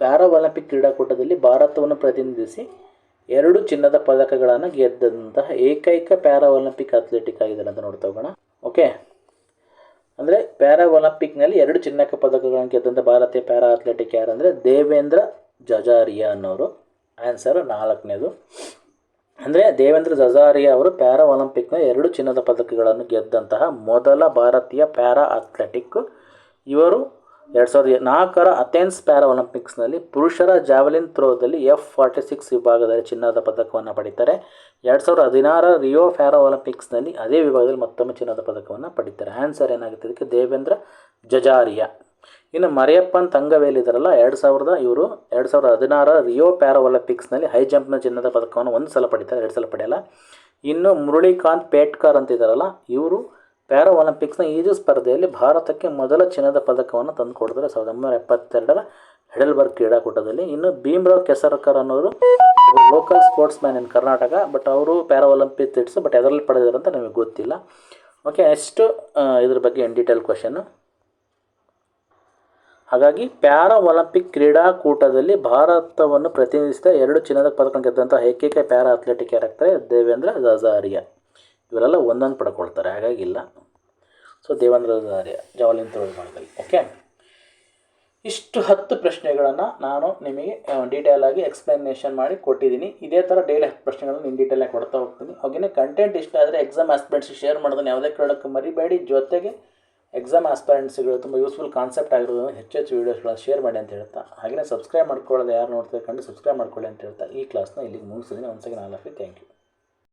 ಪ್ಯಾರಾ ಒಲಿಂಪಿಕ್ ಕ್ರೀಡಾಕೂಟದಲ್ಲಿ ಭಾರತವನ್ನು ಪ್ರತಿನಿಧಿಸಿ ಎರಡು ಚಿನ್ನದ ಪದಕಗಳನ್ನು ಗೆದ್ದಂತಹ ಏಕೈಕ ಪ್ಯಾರಾ ಒಲಿಂಪಿಕ್ ಅಥ್ಲೆಟಿಕ್ ಆಗಿದ್ದಾರೆ ಅಂತ ನೋಡ್ತಾ ಹೋಗೋಣ. ಓಕೆ ಅಂದರೆ ಪ್ಯಾರಾ ಒಲಿಂಪಿಕ್ನಲ್ಲಿ ಎರಡು ಚಿನ್ನಕ ಪದಕಗಳನ್ನು ಗೆದ್ದಂಥ ಭಾರತೀಯ ಪ್ಯಾರಾ ಅಥ್ಲೆಟಿಕ್ ಯಾರಂದರೆ ದೇವೇಂದ್ರ ಜಜಾರಿಯಾ ಅನ್ನೋರು. ಆನ್ಸರ್ ನಾಲ್ಕನೇದು. ಅಂದರೆ ದೇವೇಂದ್ರ ಜಜಾರಿಯಾ ಅವರು ಪ್ಯಾರಾ ಒಲಿಂಪಿಕ್ನ ಎರಡು ಚಿನ್ನದ ಪದಕಗಳನ್ನು ಗೆದ್ದಂತಹ ಮೊದಲ ಭಾರತೀಯ ಪ್ಯಾರಾ ಅಥ್ಲೆಟಿಕ್. ಇವರು ಎರಡು ಸಾವಿರದ ನಾಲ್ಕರ ಅಥೆನ್ಸ್ ಪ್ಯಾರಾ ಒಲಿಂಪಿಕ್ಸ್ನಲ್ಲಿ ಪುರುಷರ ಜಾವೆಲಿನ್ ಥ್ರೋದಲ್ಲಿ ಎಫ್ ಫಾರ್ಟಿ ಸಿಕ್ಸ್ ವಿಭಾಗದಲ್ಲಿ ಚಿನ್ನದ ಪದಕವನ್ನು ಪಡೀತಾರೆ. ಎರಡು ಸಾವಿರದ ಹದಿನಾರರ ರಿಯೋ ಪ್ಯಾರಾ ಒಲಿಂಪಿಕ್ಸ್ನಲ್ಲಿ ಅದೇ ವಿಭಾಗದಲ್ಲಿ ಮತ್ತೊಮ್ಮೆ ಚಿನ್ನದ ಪದಕವನ್ನು ಪಡೀತಾರೆ. ಆನ್ಸರ್ ಏನಾಗುತ್ತೆ? ಇದಕ್ಕೆ ದೇವೇಂದ್ರ ಜಜಾರಿಯಾ. ಇನ್ನು ಮರಿಯಪ್ಪನ್ ತಂಗವೇಲಿದಾರಲ್ಲ, ಎರಡು ಸಾವಿರದ ಇವರು, ಎರಡು ಸಾವಿರದ ಹದಿನಾರ ರಿಯೋ ಪ್ಯಾರಾ ಒಲಿಂಪಿಕ್ಸ್ನಲ್ಲಿ ಹೈ ಜಂಪ್ನ ಚಿನ್ನದ ಪದಕವನ್ನು ಒಂದು ಸಲ ಪಡಿತಾರೆ, ಎರಡು ಸಲ ಪಡೆಯಲ್ಲ. ಇನ್ನು ಮುರಳಿಕಾಂತ್ ಪೇಟ್ಕರ್ ಅಂತ ಇದ್ದಾರಲ್ಲ ಇವರು ಪ್ಯಾರಾ ಒಲಿಂಪಿಕ್ಸ್ನ ಈಜು ಸ್ಪರ್ಧೆಯಲ್ಲಿ ಭಾರತಕ್ಕೆ ಮೊದಲ ಚಿನ್ನದ ಪದಕವನ್ನು ತಂದುಕೊಡ್ತಾರೆ ಸಾವಿರದ ಒಂಬೈನೂರ ಎಪ್ಪತ್ತೆರಡರ ಹೆಡಲ್ಬರ್ಗ್ ಕ್ರೀಡಾಕೂಟದಲ್ಲಿ. ಇನ್ನು ಭೀಮ್ರಾವ್ ಕೆಸರ್ಕರ್ ಅನ್ನೋರು local sportsman in Karnataka but ಅವರು ಪ್ಯಾರಾ ಒಲಿಂಪಿಕ್ ಬಟ್ ಅದರಲ್ಲಿ ಪಡೆದಾರಂತ ನಮಗೆ ಗೊತ್ತಿಲ್ಲ. ಓಕೆ ನೆಕ್ಸ್ಟು ಇದ್ರ ಬಗ್ಗೆ ಇನ್ ಡೀಟೇಲ್ ಕ್ವಶನ್ನು ಹಾಗಾಗಿ ಪ್ಯಾರಾ ಒಲಿಂಪಿಕ್ ಕ್ರೀಡಾಕೂಟದಲ್ಲಿ ಭಾರತವನ್ನು ಪ್ರತಿನಿಧಿಸಿದ ಎರಡು ಚಿನ್ನದ ಪದಕ ಗೆದ್ದಂಥ ಏಕೈಕ ಪ್ಯಾರಾ ಅಥ್ಲೆಟಿಕ್ ಯಾರಾಗ್ತಾರೆ? ದೇವೇಂದ್ರ ಜಜಾರಿಯಾ. ಇವರೆಲ್ಲ ಒಂದೊಂದು ಪಡ್ಕೊಳ್ತಾರೆ, ಹಾಗಾಗಿ ಇಲ್ಲ. So Devendra Jhajharia javelin throw okay ಇಷ್ಟು ಹತ್ತು ಪ್ರಶ್ನೆಗಳನ್ನು ನಾನು ನಿಮಗೆ ಡೀಟೇಲ್ ಆಗಿ ಎಕ್ಸ್ಪ್ಲನೇಷನ್ ಮಾಡಿ ಕೊಟ್ಟಿದ್ದೀನಿ. ಇದೇ ಥರ ಡೈಲಿ ಹತ್ತು ಪ್ರಶ್ನೆಗಳನ್ನು ನಿಮ್ಮ ಡೀಟೇಲಾಗಿ ಕೊಡ್ತಾ ಹೋಗ್ತೀನಿ. ಹಾಗೆಯೇ ಕಂಟೆಂಟ್ ಇಷ್ಟ ಆದರೆ ಎಕ್ಸಾಮ್ ಆಸ್ಪೆಂಟ್ಸ್ ಶೇರ್ ಮಾಡೋದನ್ನು ಯಾವುದೇ ಕಾರಣಕ್ಕೂ ಮರಿಬೇಡಿ. ಜೊತೆಗೆ ಎಕ್ಸಾಮ್ ಆಸ್ಪಿರೆಂಟ್ಸ್ಗಳು ತುಂಬ ಯೂಸ್ಫುಲ್ ಕಾನ್ಸೆಪ್ಟ್ ಆಗಿರೋದನ್ನು ಹೆಚ್ಚು ಹೆಚ್ಚು ವೀಡಿಯೋಸ್ಗಳ ಶೇರ್ ಮಾಡಿ ಅಂತ ಹೇಳ್ತಾ. ಹಾಗೆಯೇ ಸಬ್ಸ್ಕ್ರೈಬ್ ಮಾಡ್ಕೊಳ್ಳೋದು ಯಾರು ನೋಡ್ತಾ ಕಂಡು ಸಬ್ಸ್ಕ್ರೈಬ್ ಮಾಡ್ಕೊಳ್ಳಿ ಅಂತ ಹೇಳ್ತಾ. ಈ ಕ್ಲಾಸ್ನ ಇಲ್ಲಿಗೆ ಮುಗಿಸಿದ್ದೀನಿ ಒಂದು second all of thank you